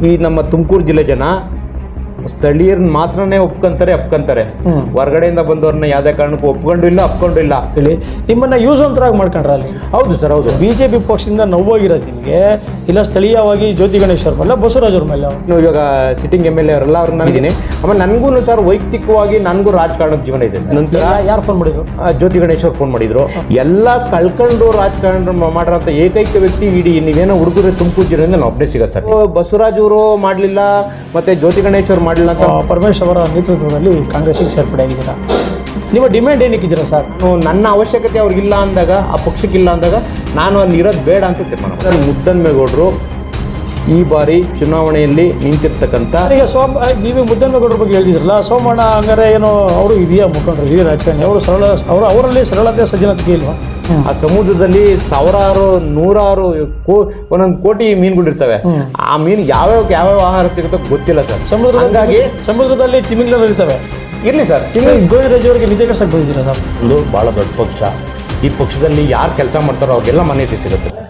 ಈ ನಮ್ಮ ತುಮಕೂರು ಜಿಲ್ಲೆ ಜನ ಸ್ಥಳೀಯರನ್ನ ಮಾತ್ರನೇ ಒಪ್ಕೊಂತಾರೆ ಅಪ್ಕೊಂತಾರೆ. ಹೊರಗಡೆಯಿಂದ ಬಂದವ್ರನ್ನ ಯಾವುದೇ ಕಾರಣಕ್ಕೂ ಒಪ್ಕೊಂಡು ಇಲ್ಲ ಅಪ್ಕೊಂಡು ಇಲ್ಲ. ಹೇಳಿ ನಿಮ್ಮನ್ನ ಯೂಸ್ ಒಂಥರಾಗಿ ಮಾಡ್ಕೊಂಡ್ರ ಅಲ್ಲಿ? ಹೌದು ಸರ್ ಹೌದು. ಬಿಜೆಪಿ ಪಕ್ಷದಿಂದ ನೋವಾಗಿರೋದು ನಿಮಗೆ? ಇಲ್ಲ ಸ್ಥಳೀಯವಾಗಿ ಜ್ಯೋತಿ ಗಣೇಶ್ ಅವ್ರ ಮೇಲೆ ಬಸವರಾಜ್ ಅವ್ರ ಮೇಲೆ? ನೀವು ಇವಾಗ ಸಿಟ್ಟಿಂಗ್ ಎಂ ಎಲ್ ಎ ಅವರೆಲ್ಲ ಅವ್ರನ್ನ ನಾನಿದ್ದೀನಿ ಆಮೇಲೆ ನನಗೂ ಸರ್ ವೈಯಕ್ತಿಕವಾಗಿ ನನಗೂ ರಾಜಕಾರಣದ ಜೀವನ ಇದೆ ನಂತರ ಯಾರು ಫೋನ್ ಮಾಡಿದ್ರು? ಜ್ಯೋತಿ ಗಣೇಶ್ ಅವ್ರು ಫೋನ್ ಮಾಡಿದ್ರು. ಎಲ್ಲ ಕಳ್ಕೊಂಡು ರಾಜಕಾರಣ ಮಾಡಿರೋಂಥ ಏಕೈಕ ವ್ಯಕ್ತಿ ಇಡೀ ನೀವೇನೋ ಹುಡುಗರು ತುಮಕೂರು ಜಿಲ್ಲೆಯಿಂದ ನಾವು ಅಪ್ಡೇಟ್ ಸಿಗೋದು ಸರ್. ಬಸವರಾಜ್ ಅವರು ಮಾಡಲಿಲ್ಲ ಮತ್ತೆ ಜ್ಯೋತಿ ಗಣೇಶ್ ಅವರು ಮಾಡಲಿಲ್ಲ ಅಂತ? ಪರಮೇಶ್ ಅವರ ನೇತೃತ್ವದಲ್ಲಿ ಕಾಂಗ್ರೆಸ್ಸಿಗೆ ಸೇರ್ಪಡೆ ಆಗಿದ್ದೀರಾ ನಿಮ್ಮ ಡಿಮ್ಯಾಂಡ್ ಏನಕ್ಕಿದ್ದೀರಾ ಸರ್? ನನ್ನ ಅವಶ್ಯಕತೆ ಅವ್ರಿಗಿಲ್ಲ ಅಂದಾಗ ಆ ಪಕ್ಷಕ್ಕಿಲ್ಲ ಅಂದಾಗ ನಾನು ಅಲ್ಲಿ ಇರೋದು ಬೇಡ ಅಂತ ತೀರ್ಮಾನ ಮಾಡಿದೆ. ಸರ್ ಮುದ್ದನ್ಮೇಗೌಡರು ಈ ಬಾರಿ ಚುನಾವಣೆಯಲ್ಲಿ ನಿಂತಿರ್ತಕ್ಕಂಥ ಈಗ ಸೋಮ ನೀವೇ ಮುದ್ದನ್ಮೇಗೌಡರ ಬಗ್ಗೆ ಹೇಳಿದ್ರಲ್ಲ ಸೋಮಣ್ಣ ಹಂಗಾರೆ ಏನೋ ಅವರು ಇದೆಯಾ ಮುಖಂಡರು ಹಿರಿಯ ರಾಜಕಾರಣಿ ಅವರು ಸರಳ ಅವರು ಅವರಲ್ಲಿ ಸರಳತೆ ಸಜ್ಜನತೆ ಇಲ್ವಾ? ಆ ಸಮುದ್ರದಲ್ಲಿ ಸಾವಿರಾರು ನೂರಾರು ಕೋ ಒಂದೊಂದು ಕೋಟಿ ಮೀನುಗಳಿರ್ತವೆ. ಆ ಮೀನು ಯಾವ್ಯಾವ ಯಾವ್ಯಾವ ಆಹಾರ ಸಿಗುತ್ತೋ ಗೊತ್ತಿಲ್ಲ ಸರ್. ಸಮುದ್ರ ಹಂಗಾಗಿ ಸಮುದ್ರದಲ್ಲಿ ತಿಮಿಂಗ್ಲರ್ ಇರ್ತವೆ ಇರ್ಲಿ ಸರ್. ಗೋವಿಂದ ರಾಜವರಿಗೆ ನಿಜ ಕಷ್ಟ ಬಂದಿದ್ದೀರಾ ಸರ್? ಒಂದು ಬಹಳ ದೊಡ್ಡ ಪಕ್ಷ. ಈ ಪಕ್ಷದಲ್ಲಿ ಯಾರು ಕೆಲಸ ಮಾಡ್ತಾರೋ ಅವ್ರಿಗೆಲ್ಲ ಮಾನ್ಯತೆ ಸಿಗುತ್ತೆ. ಸರ್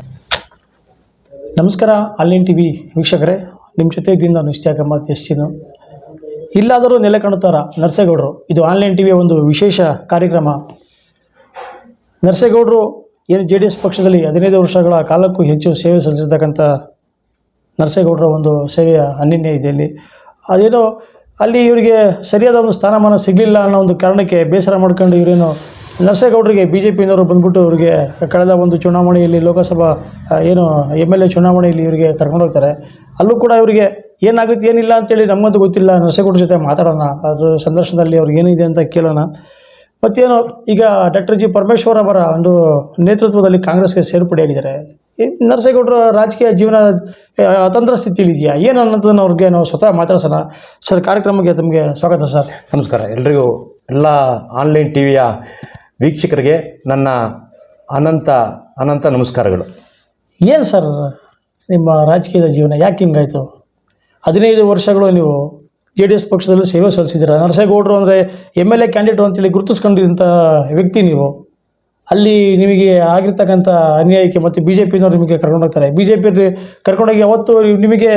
ನಮಸ್ಕಾರ ಆನ್ಲೈನ್ ಟಿ ವಿ ವೀಕ್ಷಕರೇ. ನಿಮ್ಮ ಜೊತೆ ಇದ್ದೀನಿ ನಾನು ಇಷ್ಟ್ಯಾಕ ಮತ್ತು ಎಷ್ಟಿನ ಇಲ್ಲಾದರೂ ನೆಲೆ ಕಾಣುತ್ತಾರ ನರಸೇಗೌಡರು. ಇದು ಆನ್ಲೈನ್ ಟಿ ವಿಯ ಒಂದು ವಿಶೇಷ ಕಾರ್ಯಕ್ರಮ. ನರಸೇಗೌಡರು ಏನು ಜೆ ಡಿ ಎಸ್ ಪಕ್ಷದಲ್ಲಿ ಹದಿನೈದು ವರ್ಷಗಳ ಕಾಲಕ್ಕೂ ಹೆಚ್ಚು ಸೇವೆ ಸಲ್ಲಿಸಿರ್ತಕ್ಕಂಥ ನರಸೇಗೌಡರ ಒಂದು ಸೇವೆಯ ಅನನ್ಯ ಇದೆ ಇಲ್ಲಿ ಅದೇನೋ ಅಲ್ಲಿ ಇವರಿಗೆ ಸರಿಯಾದ ಒಂದು ಸ್ಥಾನಮಾನ ಸಿಗಲಿಲ್ಲ ಅನ್ನೋ ಒಂದು ಕಾರಣಕ್ಕೆ ಬೇಸರ ಮಾಡ್ಕೊಂಡು ಇವರೇನು ನರಸೇಗೌಡರಿಗೆ ಬಿ ಜೆ ಪಿಯವರು ಬಂದ್ಬಿಟ್ಟು ಇವರಿಗೆ ಕಳೆದ ಒಂದು ಚುನಾವಣೆಯಲ್ಲಿ ಲೋಕಸಭಾ ಏನು ಎಂ ಎಲ್ ಎ ಚುನಾವಣೆಯಲ್ಲಿ ಇವರಿಗೆ ಕರ್ಕೊಂಡು ಹೋಗ್ತಾರೆ. ಅಲ್ಲೂ ಕೂಡ ಇವರಿಗೆ ಏನಾಗುತ್ತೆ, ಏನಿಲ್ಲ ಅಂತೇಳಿ ನಮಗಂತೂ ಗೊತ್ತಿಲ್ಲ. ನರಸೇಗೌಡರ ಜೊತೆ ಮಾತಾಡೋಣ, ಅದ್ರ ಸಂದರ್ಶನದಲ್ಲಿ ಅವ್ರಿಗೆ ಏನಿದೆ ಅಂತ ಕೇಳೋಣ. ಮತ್ತೇನು ಈಗ ಡಾಕ್ಟರ್ ಜಿ ಪರಮೇಶ್ವರ್ ಅವರ ಒಂದು ನೇತೃತ್ವದಲ್ಲಿ ಕಾಂಗ್ರೆಸ್ಗೆ ಸೇರ್ಪಡೆಯಾಗಿದ್ದಾರೆ ನರಸೇಗೌಡರ ರಾಜಕೀಯ ಜೀವನ ಅತಂತ್ರ ಸ್ಥಿತಿಯಲ್ಲಿದೆಯಾ ಏನು ಅನ್ನೋದನ್ನು ಅವ್ರಿಗೆ ನಾವು ಸ್ವತಃ ಮಾತಾಡ್ಸೋಣ. ಸರ್ ಕಾರ್ಯಕ್ರಮಕ್ಕೆ ತಮಗೆ ಸ್ವಾಗತ ಸರ್. ನಮಸ್ಕಾರ. ಎಲ್ರಿಗೂ ಎಲ್ಲ ಆನ್ಲೈನ್ ಟಿ ವಿಯ ವೀಕ್ಷಕರಿಗೆ ನನ್ನ ಅನಂತ ಅನಂತ ನಮಸ್ಕಾರಗಳು. ಏನು ಸರ್ ನಿಮ್ಮ ರಾಜಕೀಯದ ಜೀವನ? ಯಾಕೆ ಹಿಂಗಾಯಿತು? ಹದಿನೈದು ವರ್ಷಗಳು ನೀವು ಜೆ ಡಿ ಎಸ್ ಪಕ್ಷದಲ್ಲಿ ಸೇವೆ ಸಲ್ಲಿಸಿದ್ದೀರ? ನರಸೇಗೌಡರು ಅಂದರೆ ಎಂ ಎಲ್ ಎ ಕ್ಯಾಂಡಿಡೇಟ್ ಅಂತೇಳಿ ಗುರುತಿಸ್ಕೊಂಡಿದ್ದಂಥ ವ್ಯಕ್ತಿ ನೀವು. ಅಲ್ಲಿ ನಿಮಗೆ ಆಗಿರ್ತಕ್ಕಂಥ ಅನ್ಯಾಯಕ್ಕೆ ಮತ್ತು ಬಿ ಜೆ ಪಿನವ್ರು ನಿಮಗೆ ಕರ್ಕೊಂಡೋಗ್ತಾರೆ. ಬಿ ಜೆ ಪಿಯಲ್ಲಿ ಕರ್ಕೊಂಡೋಗಿ ಅವತ್ತು ನಿಮಗೆ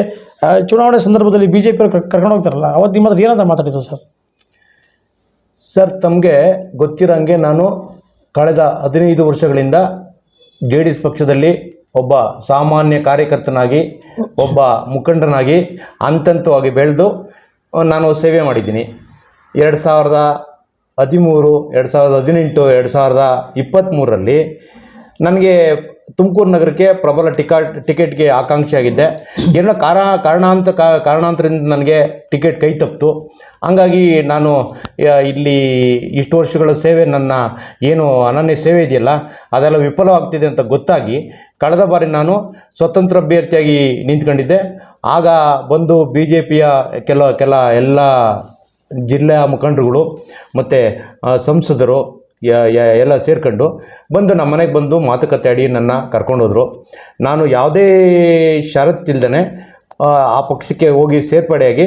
ಚುನಾವಣೆ ಸಂದರ್ಭದಲ್ಲಿ ಬಿ ಜೆ ಪಿಯವರು ಕರ್ಕೊಂಡು ಹೋಗ್ತಾರಲ್ಲ ಅವತ್ತು ನಿಮ್ಮ ಹತ್ರ ಏನಂತ ಮಾತಾಡಿದ್ರು ಸರ್? ಸರ್, ತಮಗೆ ಗೊತ್ತಿರೋಂಗೆ ನಾನು ಕಳೆದ ಹದಿನೈದು ವರ್ಷಗಳಿಂದ ಜೆ ಡಿ ಎಸ್ ಪಕ್ಷದಲ್ಲಿ ಒಬ್ಬ ಸಾಮಾನ್ಯ ಕಾರ್ಯಕರ್ತನಾಗಿ, ಒಬ್ಬ ಮುಖಂಡನಾಗಿ ಅಂತಂತವಾಗಿ ಬೆಳೆದು ನಾನು ಸೇವೆ ಮಾಡಿದ್ದೀನಿ. ಎರಡು ಸಾವಿರದ ಹದಿಮೂರು, ಎರಡು ಸಾವಿರದ ಹದಿನೆಂಟು, ಎರಡು ಸಾವಿರದ ಇಪ್ಪತ್ತ್ಮೂರರಲ್ಲಿ ನನಗೆ ತುಮಕೂರು ನಗರಕ್ಕೆ ಪ್ರಬಲ ಟಿಕೆಟ್ ಟಿಕೆಟ್ಗೆ ಆಕಾಂಕ್ಷಿಯಾಗಿದ್ದೆ ಏನೋ ಕಾರ ಕಾರಣಾಂತ ಕಾರಣಾಂತರದಿಂದ ನನಗೆ ಟಿಕೆಟ್ ಕೈ ತಪ್ಪಿತು. ಹಂಗಾಗಿ ನಾನು ಇಲ್ಲಿ ಇಷ್ಟು ವರ್ಷಗಳ ಸೇವೆ ನನ್ನ, ಏನು ಅನನ್ಯ ಸೇವೆ ಇದೆಯಲ್ಲ, ಅದೆಲ್ಲ ವಿಫಲವಾಗ್ತಿದೆ ಅಂತ ಗೊತ್ತಾಗಿ, ಕಳೆದ ಬಾರಿ ನಾನು ಸ್ವತಂತ್ರ ಅಭ್ಯರ್ಥಿಯಾಗಿ ನಿಂತ್ಕೊಂಡಿದ್ದೆ. ಆಗ ಬಂದು ಬಿ ಜೆ ಪಿಯ ಕೆಲ ಕೆಲ ಎಲ್ಲ ಜಿಲ್ಲೆಯ ಮುಖಂಡರುಗಳು ಮತ್ತು ಸಂಸದರು ಎಲ್ಲ ಸೇರ್ಕೊಂಡು ಬಂದು ನಮ್ಮ ಮನೆಗೆ ಬಂದು ಮಾತುಕತೆ ಆಡಿ ನನ್ನ ಕರ್ಕೊಂಡೋದ್ರು ನಾನು ಯಾವುದೇ ಷರತ್ತಿಲ್ದೇ ಆ ಪಕ್ಷಕ್ಕೆ ಹೋಗಿ ಸೇರ್ಪಡೆಯಾಗಿ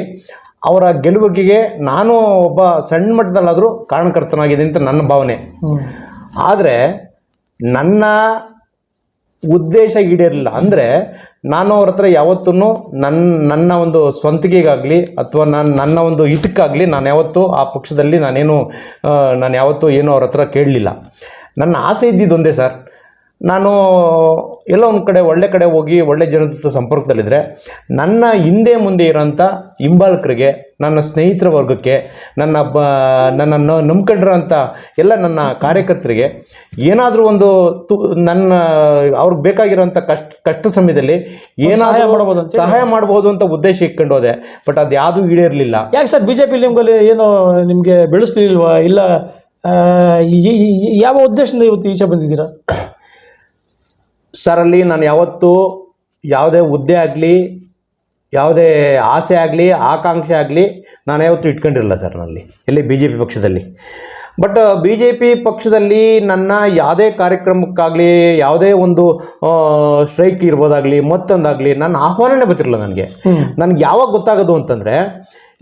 ಅವರ ಗೆಲುವಿಗೆ ನಾನು ಒಬ್ಬ ಸಣ್ಣ ಮಟ್ಟದಲ್ಲಾದರೂ ಕಾರಣಕರ್ತನಾಗಿದ್ದೀನಿ ಅಂತ ನನ್ನ ಭಾವನೆ. ಆದರೆ ನನ್ನ ಉದ್ದೇಶ ಈಡೇರಲಿಲ್ಲ. ಅಂದರೆ ನಾನು ಅವ್ರ ಹತ್ರ ಯಾವತ್ತೂ ನನ್ನ ನನ್ನ ಒಂದು ಸ್ವಂತಿಗೆಗಾಗಲಿ ಅಥವಾ ನಾನು, ನನ್ನ ಒಂದು ಹಿತಕ್ಕಾಗಲಿ ನಾನು ಯಾವತ್ತೂ ಆ ಪಕ್ಷದಲ್ಲಿ ನಾನೇನು ನಾನು ಯಾವತ್ತೂ ಏನೂ ಅವ್ರ ಹತ್ರ ಕೇಳಲಿಲ್ಲ. ನನ್ನ ಆಸೆ ಇದ್ದಿದ್ದು ಒಂದೇ ಸರ್ ನಾನು ಎಲ್ಲೋ ಒಂದು ಕಡೆ ಒಳ್ಳೆ ಕಡೆ ಹೋಗಿ ಒಳ್ಳೆ ಜನರ ಜೊತೆ ಸಂಪರ್ಕದಲ್ಲಿದ್ದರೆ ನನ್ನ ಹಿಂದೆ ಮುಂದೆ ಇರೋಂಥ ಹಿಂಬಾಲಕರಿಗೆ ನನ್ನ ಸ್ನೇಹಿತರ ವರ್ಗಕ್ಕೆ ನನ್ನ ಬ ನನ್ನನ್ನು ನಂಬ್ಕೊಂಡಿರೋಂಥ ಎಲ್ಲ ನನ್ನ ಕಾರ್ಯಕರ್ತರಿಗೆ ಏನಾದರೂ ಒಂದು ತು ನನ್ನ ಅವ್ರಿಗೆ ಬೇಕಾಗಿರೋಂಥ ಕಷ್ಟ ಕಷ್ಟ ಸಮಯದಲ್ಲಿ ಏನಾದರೂ ಮಾಡ್ಬೋದು ಅಂತ ಸಹಾಯ ಮಾಡ್ಬೋದು ಅಂತ ಉದ್ದೇಶ ಇಟ್ಕೊಂಡು ಹೋದೆ ಬಟ್ ಅದು ಯಾವುದೂ ಈಡೇರಲಿಲ್ಲ. ಯಾಕೆ ಸರ್ ಬಿ ಜೆ ಪಿ ನಿಮ್ಗಲ್ಲಿ ಏನು ನಿಮಗೆ ಬೆಳೆಸ್ಲಿಲ್ವಾ? ಇಲ್ಲ ಯಾವ ಉದ್ದೇಶದಿಂದ ಇವತ್ತು ಈಚೆ ಬಂದಿದ್ದೀರಾ? ಸರ್ ಅಲ್ಲಿ ನಾನು ಯಾವತ್ತೂ ಯಾವುದೇ ಹುದ್ದೆ ಆಗಲಿ ಯಾವುದೇ ಆಸೆ ಆಗಲಿ ಆಕಾಂಕ್ಷೆ ಆಗಲಿ ನಾನು ಯಾವತ್ತೂ ಇಟ್ಕೊಂಡಿರಲ್ಲ ಸರ್ನಲ್ಲಿ ಇಲ್ಲಿ ಬಿ ಜೆ ಪಿ ಪಕ್ಷದಲ್ಲಿ ಬಟ್ ಬಿ ಜೆ ಪಿ ಪಕ್ಷದಲ್ಲಿ ನನ್ನ ಯಾವುದೇ ಕಾರ್ಯಕ್ರಮಕ್ಕಾಗಲಿ ಯಾವುದೇ ಒಂದು ಸ್ಟ್ರೈಕ್ ಇರ್ಬೋದಾಗಲಿ ಮತ್ತೊಂದಾಗಲಿ ನನ್ನ ಆಹ್ವಾನನೇ ಬರ್ತಿರಲ್ಲ ನನಗೆ. ನನಗೆ ಯಾವಾಗ ಗೊತ್ತಾಗೋದು ಅಂತಂದರೆ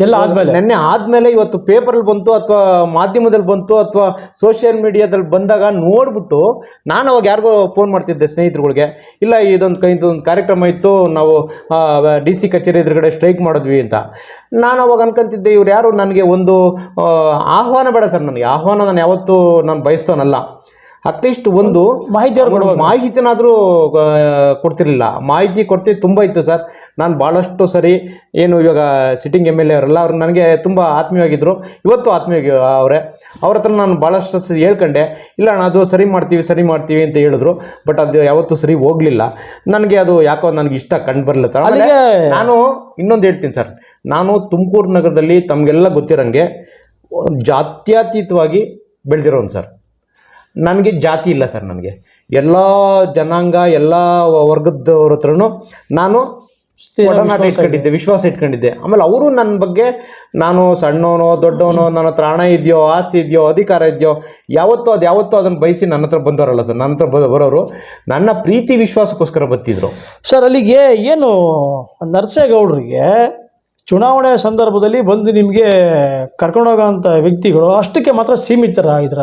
ಎಲ್ಲ ಆದ್ಮೇಲೆ. ನೆನ್ನೆ ಆದ್ಮೇಲೆ ಇವತ್ತು ಪೇಪರಲ್ಲಿ ಬಂತು ಅಥವಾ ಮಾಧ್ಯಮದಲ್ಲಿ ಬಂತು ಅಥವಾ ಸೋಷಿಯಲ್ ಮೀಡಿಯಾದಲ್ಲಿ ಬಂದಾಗ ನೋಡ್ಬಿಟ್ಟು ನಾನು ಅವಾಗ ಯಾರಿಗೋ ಫೋನ್ ಮಾಡ್ತಿದ್ದೆ ಸ್ನೇಹಿತರುಗಳಿಗೆ ಇಲ್ಲ ಇದೊಂದು ಕೈ ಒಂದು ಕಾರ್ಯಕ್ರಮ ಇತ್ತು ನಾವು ಡಿ ಸಿ ಕಚೇರಿ ಎದುರುಗಡೆ ಸ್ಟ್ರೈಕ್ ಮಾಡಿದ್ವಿ ಅಂತ. ನಾನು ಅವಾಗ ಅನ್ಕೊಂತಿದ್ದೆ ಇವ್ರು ಯಾರು ನನಗೆ ಒಂದು ಆಹ್ವಾನ ಬೇಡ ಸರ್ ನನಗೆ. ಆಹ್ವಾನ ನಾನು ಯಾವತ್ತೂ ನಾನು ಬಯಸ್ತವನಲ್ಲ ಅಟ್ಲೀಸ್ಟ್ ಒಂದು ಮಾಹಿತಿ ಮಾಹಿತಿನಾದರೂ ಕೊಡ್ತಿರ್ಲಿಲ್ಲ. ಮಾಹಿತಿ ಕೊಡ್ತೀವಿ ತುಂಬ ಇತ್ತು ಸರ್. ನಾನು ಭಾಳಷ್ಟು ಸರಿ ಏನು ಇವಾಗ ಸಿಟ್ಟಿಂಗ್ ಎಂ ಎಲ್ ಎ ಅವರೆಲ್ಲ ಅವ್ರು ನನಗೆ ತುಂಬ ಆತ್ಮೀಯವಾಗಿದ್ದರು ಇವತ್ತು ಆತ್ಮೀಯ ಅವರೇ. ಅವ್ರ ಹತ್ರ ನಾನು ಭಾಳಷ್ಟು ಸರಿ ಹೇಳ್ಕೊಂಡೆ. ಇಲ್ಲ ನಾನು ಅದು ಸರಿ ಮಾಡ್ತೀವಿ ಸರಿ ಮಾಡ್ತೀವಿ ಅಂತ ಹೇಳಿದ್ರು. ಬಟ್ ಅದು ಯಾವತ್ತೂ ಸರಿ ಹೋಗಲಿಲ್ಲ. ನನಗೆ ಅದು ಯಾಕೋ ನನಗೆ ಇಷ್ಟ ಕಂಡು ಬರಲಿಲ್ಲ ಸರ್. ನಾನು ಇನ್ನೊಂದು ಹೇಳ್ತೀನಿ ಸರ್. ನಾನು ತುಮಕೂರು ನಗರದಲ್ಲಿ ತಮಗೆಲ್ಲ ಗೊತ್ತಿರೋಂಗೆ ಜಾತ್ಯತೀತವಾಗಿ ಬೆಳೆದಿರೋನು ಸರ್. ನನಗೆ ಜಾತಿ ಇಲ್ಲ ಸರ್ ನನಗೆ. ಎಲ್ಲ ಜನಾಂಗ ಎಲ್ಲ ವರ್ಗದವ್ರ ಹತ್ರನೂ ನಾನು ಒಡನಾಟ ಇಟ್ಕೊಂಡಿದ್ದೆ ವಿಶ್ವಾಸ ಇಟ್ಕೊಂಡಿದ್ದೆ. ಆಮೇಲೆ ಅವರು ನನ್ನ ಬಗ್ಗೆ ನಾನು ಸಣ್ಣವನೋ ದೊಡ್ಡವನೋ ನನ್ನ ಹತ್ರ ಹಣ ಇದೆಯೋ ಆಸ್ತಿ ಇದೆಯೋ ಅಧಿಕಾರ ಇದೆಯೋ ಯಾವತ್ತೋ ಅದು ಯಾವತ್ತೋ ಅದನ್ನು ಬಯಸಿ ನನ್ನ ಹತ್ರ ಬಂದವರಲ್ಲ ಸರ್. ನನ್ನ ಹತ್ರ ಬರೋರು ನನ್ನ ಪ್ರೀತಿ ವಿಶ್ವಾಸಕ್ಕೋಸ್ಕರ ಬತ್ತಿದ್ರು ಸರ್ ಅಲ್ಲಿಗೆ ಏನು ನರಸೇಗೌಡರಿಗೆ ಚುನಾವಣೆ ಸಂದರ್ಭದಲ್ಲಿ ಬಂದು ನಿಮಗೆ ಕರ್ಕೊಂಡೋಗೋಂಥ ವ್ಯಕ್ತಿಗಳು ಅಷ್ಟಕ್ಕೆ ಮಾತ್ರ ಸೀಮಿತರ ಇದ್ರ